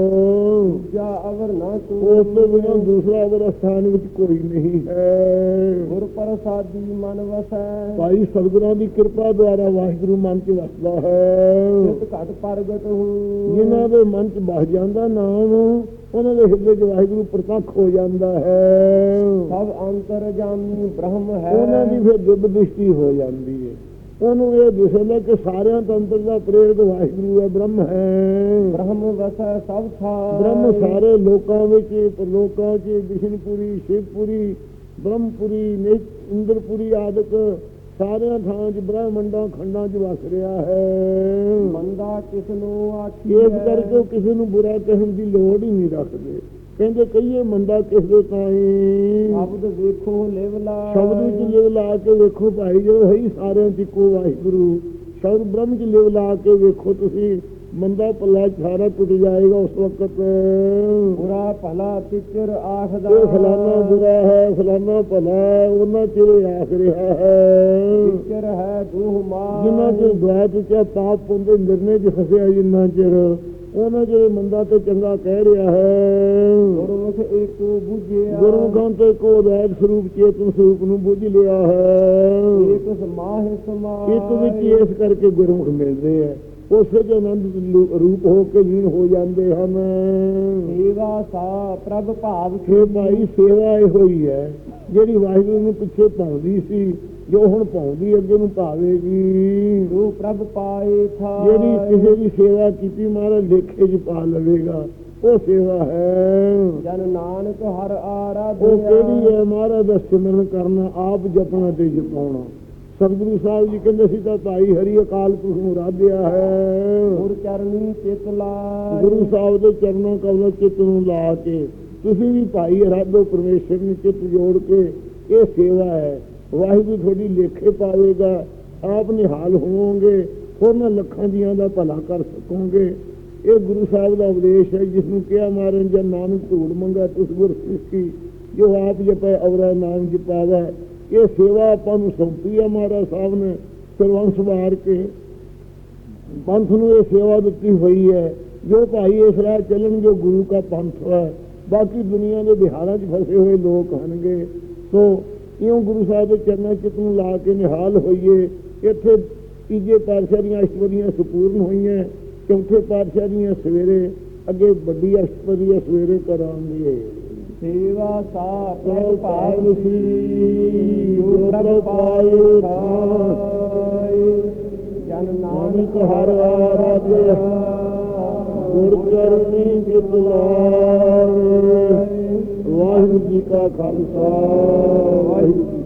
ਜਾ ਅਵਰ ਨਾ ਉਸ ਤੋਂ ਤੂੰ ਬਿਨਾਂ ਦੂਸਰਾ ਅਵਰ ਸਥਾਨ ਵਿੱਚ ਕੋਈ ਨਹੀਂ। ਹੈ ਗੁਰ ਪ੍ਰਸਾਦੀ ਮਨ ਵਸੈ। ਭਾਈ ਸਤਿਗੁਰਾਂ ਦੀ ਕਿਰਪਾ ਦੁਆਰਾ ਵਾਹਿਗੁਰੂ ਮਨ ਚ ਵਸਦਾ ਹੈ। ਜਿਤ ਘਟ ਪ੍ਰਗਟ ਹੂੰ ਜਿਨ੍ਹਾਂ ਦੇ ਮਨ ਚ ਬਸ ਜਾਂਦਾ ਨਾਮ ਉਹਨਾਂ ਦੇ ਹਿਰਦੇ ਚ ਵਾਹਿਗੁਰੂ ਪ੍ਰਤੱਖ ਹੋ ਜਾਂਦਾ ਹੈ। ਸਭ ਅੰਤਰ ਜਾਮੀ ਬ੍ਰਹਮ ਹੈ। ਉਹਨਾਂ ਦੀ ਫਿਰ ਦਿਵ ਦ੍ਰਿਸ਼ਟੀ ਹੋ ਜਾਂਦੀ ਹੈ। ਉਹਨੂੰ ਇਹ ਦਿਸਦਾ ਕਿ ਸਾਰਿਆਂ ਤੰਤਰ ਦਾ ਪ੍ਰੇਰਕ ਵਾਹਿਗੁਰੂ ਹੈ ਬ੍ਰਹਮ ਹੈ। ਬ੍ਰਹਮ ਵਸੈ ਸਭ ਥਾਇ ਬ੍ਰਹਮ ਸਾਰੇ ਲੋਕਾਂ ਵਿੱਚ ਲੋਕਾਂ 'ਚ ਵਿਸ਼ਨਪੁਰੀ ਸ਼ਿਵਪੁਰੀ ਬ੍ਰਹਮਪੁਰੀ ਇੰਦਰਪੁਰੀ ਆਦਿਕ ਸਾਰਿਆਂ ਥਾਂ 'ਚ ਬ੍ਰਹਮੰਡਾਂ ਖੰਡਾਂ 'ਚ ਵਸ ਰਿਹਾ ਹੈ। ਬੰਦਾ ਕਿਸ ਨੂੰ ਆਖੀ ਇਸ ਕਰਕੇ ਕਿਸੇ ਨੂੰ ਬੁਰਾ ਕਹਿਣ ਦੀ ਲੋੜ ਹੀ ਨਹੀਂ ਰੱਖਦੇ। ਕਹਿੰਦੇ ਕਹੀਏ ਮੰਦਾ ਕਿਸ ਦੇ ਤਾਈ? ਸ਼ਬਦ ਵੇਖੋ ਲਿਵ ਲਾ। ਸ਼ਬਦ ਵਿੱਚ ਲਿਵ ਲਾ ਕੇ ਵੇਖੋ ਭਾਈ ਜੋ ਹੈ ਸਾਰਿਆਂ 'ਚ ਇੱਕੋ ਵਾਹਿਗੁਰੂ। ਸ਼ਬਦ ਬ੍ਰਹਮ 'ਚ ਲਿਵ ਲਾ ਕੇ ਵੇਖੋ ਤੁਸੀਂ। ਮੰਦਾ ਪੱਲਾ ਸਾਰਾ ਟੁੱਟ ਜਾਏਗਾ ਉਸ ਵਕਤ। ਬੁਰਾ ਭਲਾ ਤਿਚਰ ਆਖਦਾ ਫਲਾਨਾ ਬੁਰਾ ਹੈ ਫਲਾਨਾ ਭਲਾ ਉਹਨਾਂ ਚਿਰ ਆਖ ਰਿਹਾ ਹੈ। ਤਿਚਰ ਹੈ ਦੂਹ ਮਾਰ। ਜਿਨ੍ਹਾਂ ਚਿਰ ਦੁਆਤ ਚ ਪਾਪ ਪੁੰਦੇ ਨਿਰਣੇ ਚ ਫਸਿਆ ਜਿੰਨਾ ਚਿਰ ਉਹਨਾਂ ਜਿਹੜੇ ਮੰਦਾ ਤੇ ਚੰਗਾ ਕਹਿ ਰਿਹਾ ਹੈ। ਗੁਰਮੁਖ ਏਕੋ ਬੁਝਿਆ। ਗੁਰਮੁਖਾਂ ਤੇ ਕੋ ਅਦਾਇਤ ਸਰੂਪ ਚੇਤਨ ਸਰੂਪ ਨੂੰ ਬੁੱਝ ਲਿਆ ਹੈ। ਏਕ ਸਮਾਹਿ ਸਮਾਹਿ ਇੱਕ ਵਿੱਚ ਇਸ ਕਰਕੇ ਗੁਰਮੁਖ ਮਿਲਦੇ ਆ। ਉਸੇ ਚ ਆਨੰਦ ਲੂ- ਰੂਪ ਹੋ ਕੇ ਲੀਨ ਹੋ ਜਾਂਦੇ ਹਨ। ਸੇਵਾ ਸਾ ਪ੍ਰਭ ਭਾਵ ਫੇ ਭਾਈ ਸੇਵਾ ਇਹ ਹੋਈ ਹੈ। ਜਿਹੜੀ ਵਾਹਿਗੁਰੂ ਨੂੰ ਪਿੱਛੇ ਪਾਉਂਦੀ ਸੀ ਜੋ ਹੁਣ ਪਾਉਂਦੀ ਅੱਗੇ ਨੂੰ ਪਾਵੇਗੀ ਜੋ ਪ੍ਰਭ ਪਾਏ ਥਾ। ਜਿਹੜੀ ਕਿਸੇ ਦੀ ਸੇਵਾ ਕੀਤੀ ਮਹਾਰਾਜ ਲੇਖੇ 'ਚ ਪਾ ਲਵੇਗਾ। ਉਹ ਸੇਵਾ ਹੈ। ਜਨ ਨਾਨਕ ਹਰ ਆਰਾਧਿਆ ਉਹ ਕਿਹੜੀ ਹੈ? ਮਹਾਰਾਜ ਦਾ ਸਿਮਰਨ ਕਰਨਾ ਆਪ ਜਪਣਾ ਤੇ ਜਪਾਉਣਾ। ਸਤਿਗੁਰੂ ਸਾਹਿਬ ਜੀ ਕਹਿੰਦੇ ਸੀ ਤਾਂ ਭਾਈ ਹਰੀ ਅਕਾਲ ਪੁਰਖ ਨੂੰ ਰਾਧਿਆ ਹੈ। ਗੁਰ ਚਰਨੀ ਚਿਤ ਲਾਇ ਗੁਰੂ ਸਾਹਿਬ ਦੇ ਚਰਨਾਂ ਕਮਲ ਚਿੱਤ ਨੂੰ ਲਾ ਕੇ ਤੁਸੀਂ ਵੀ ਭਾਈ ਅਰਾਧੋ ਪਰਮੇਸ਼ਰ ਨੂੰ ਚਿੱਤ ਜੋੜ ਕੇ ਇਹ ਸੇਵਾ ਹੈ। ਵਾਹਿਗੁਰੂ ਤੁਹਾਡੀ ਲੇਖੇ ਪਾਵੇਗਾ ਆਪ ਨਿਹਾਲ ਹੋਵੋਗੇ ਹੋਰਨਾਂ ਲੱਖਾਂ ਜੀਆਂ ਦਾ ਭਲਾ ਕਰ ਸਕੋਗੇ। ਇਹ ਗੁਰੂ ਸਾਹਿਬ ਦਾ ਉਪਦੇਸ਼ ਹੈ ਜਿਸ ਨੂੰ ਕਿਹਾ ਮਾਰਨ ਜਨ ਨਾਨਕ ਧੂੜ ਮੰਗਾ ਤਿਸ ਗੁਰ ਸਿੱਖੀ ਜੋ ਆਪ ਜਪੈ ਅਵਰਾ ਨਾਮ ਜਪਾਵਾ। ਇਹ ਸੇਵਾ ਆਪਾਂ ਨੂੰ ਸੌਂਪੀ ਹੈ ਮਹਾਰਾਜ ਸਾਹਿਬ ਨੇ, ਸਰਵੰਸ ਵਾਰ ਕੇ। ਪੰਥ ਨੂੰ ਇਹ ਸੇਵਾ ਦਿੱਤੀ ਹੋਈ ਹੈ। ਜੋ ਭਾਈ ਇਸ ਰਾਹ ਚੱਲਣ, ਜੋ ਗੁਰੂ ਦਾ ਪੰਥ ਹੈ। ਬਾਕੀ ਦੁਨੀਆ ਦੇ ਬਿਹਾਰਾਂ 'ਚ ਫਸੇ ਹੋਏ ਲੋਕ ਹਨਗੇ ਸੋ ਇਉਂ ਗੁਰੂ ਸਾਹਿਬ ਦੇ ਚਰਨਾਂ 'ਚ ਤੂੰ ਲਾ ਕੇ ਨਿਹਾਲ ਹੋਈਏ। ਇੱਥੇ ਤੀਜੇ ਪਾਤਸ਼ਾਹ ਦੀਆਂ ਅਸ਼ਟਪਦੀਆਂ ਸੁਪੂਰਨ ਹੋਈਆਂ, ਚੌਥੇ ਪਾਤਸ਼ਾਹ ਦੀਆਂ ਸਵੇਰੇ, ਅੱਗੇ ਵੱਡੀ ਅਸ਼ਟਪਦੀ ਹੈ ਸਵੇਰੇ ਕਰਾਂਗੇ। सेवा सा प्रभु पाई श्री प्रभु पाई पाई जन नानक हर आराध्य। गुरु चरणी बिदलाए वाहिगुरु जी का खालसा। वाहिगुरु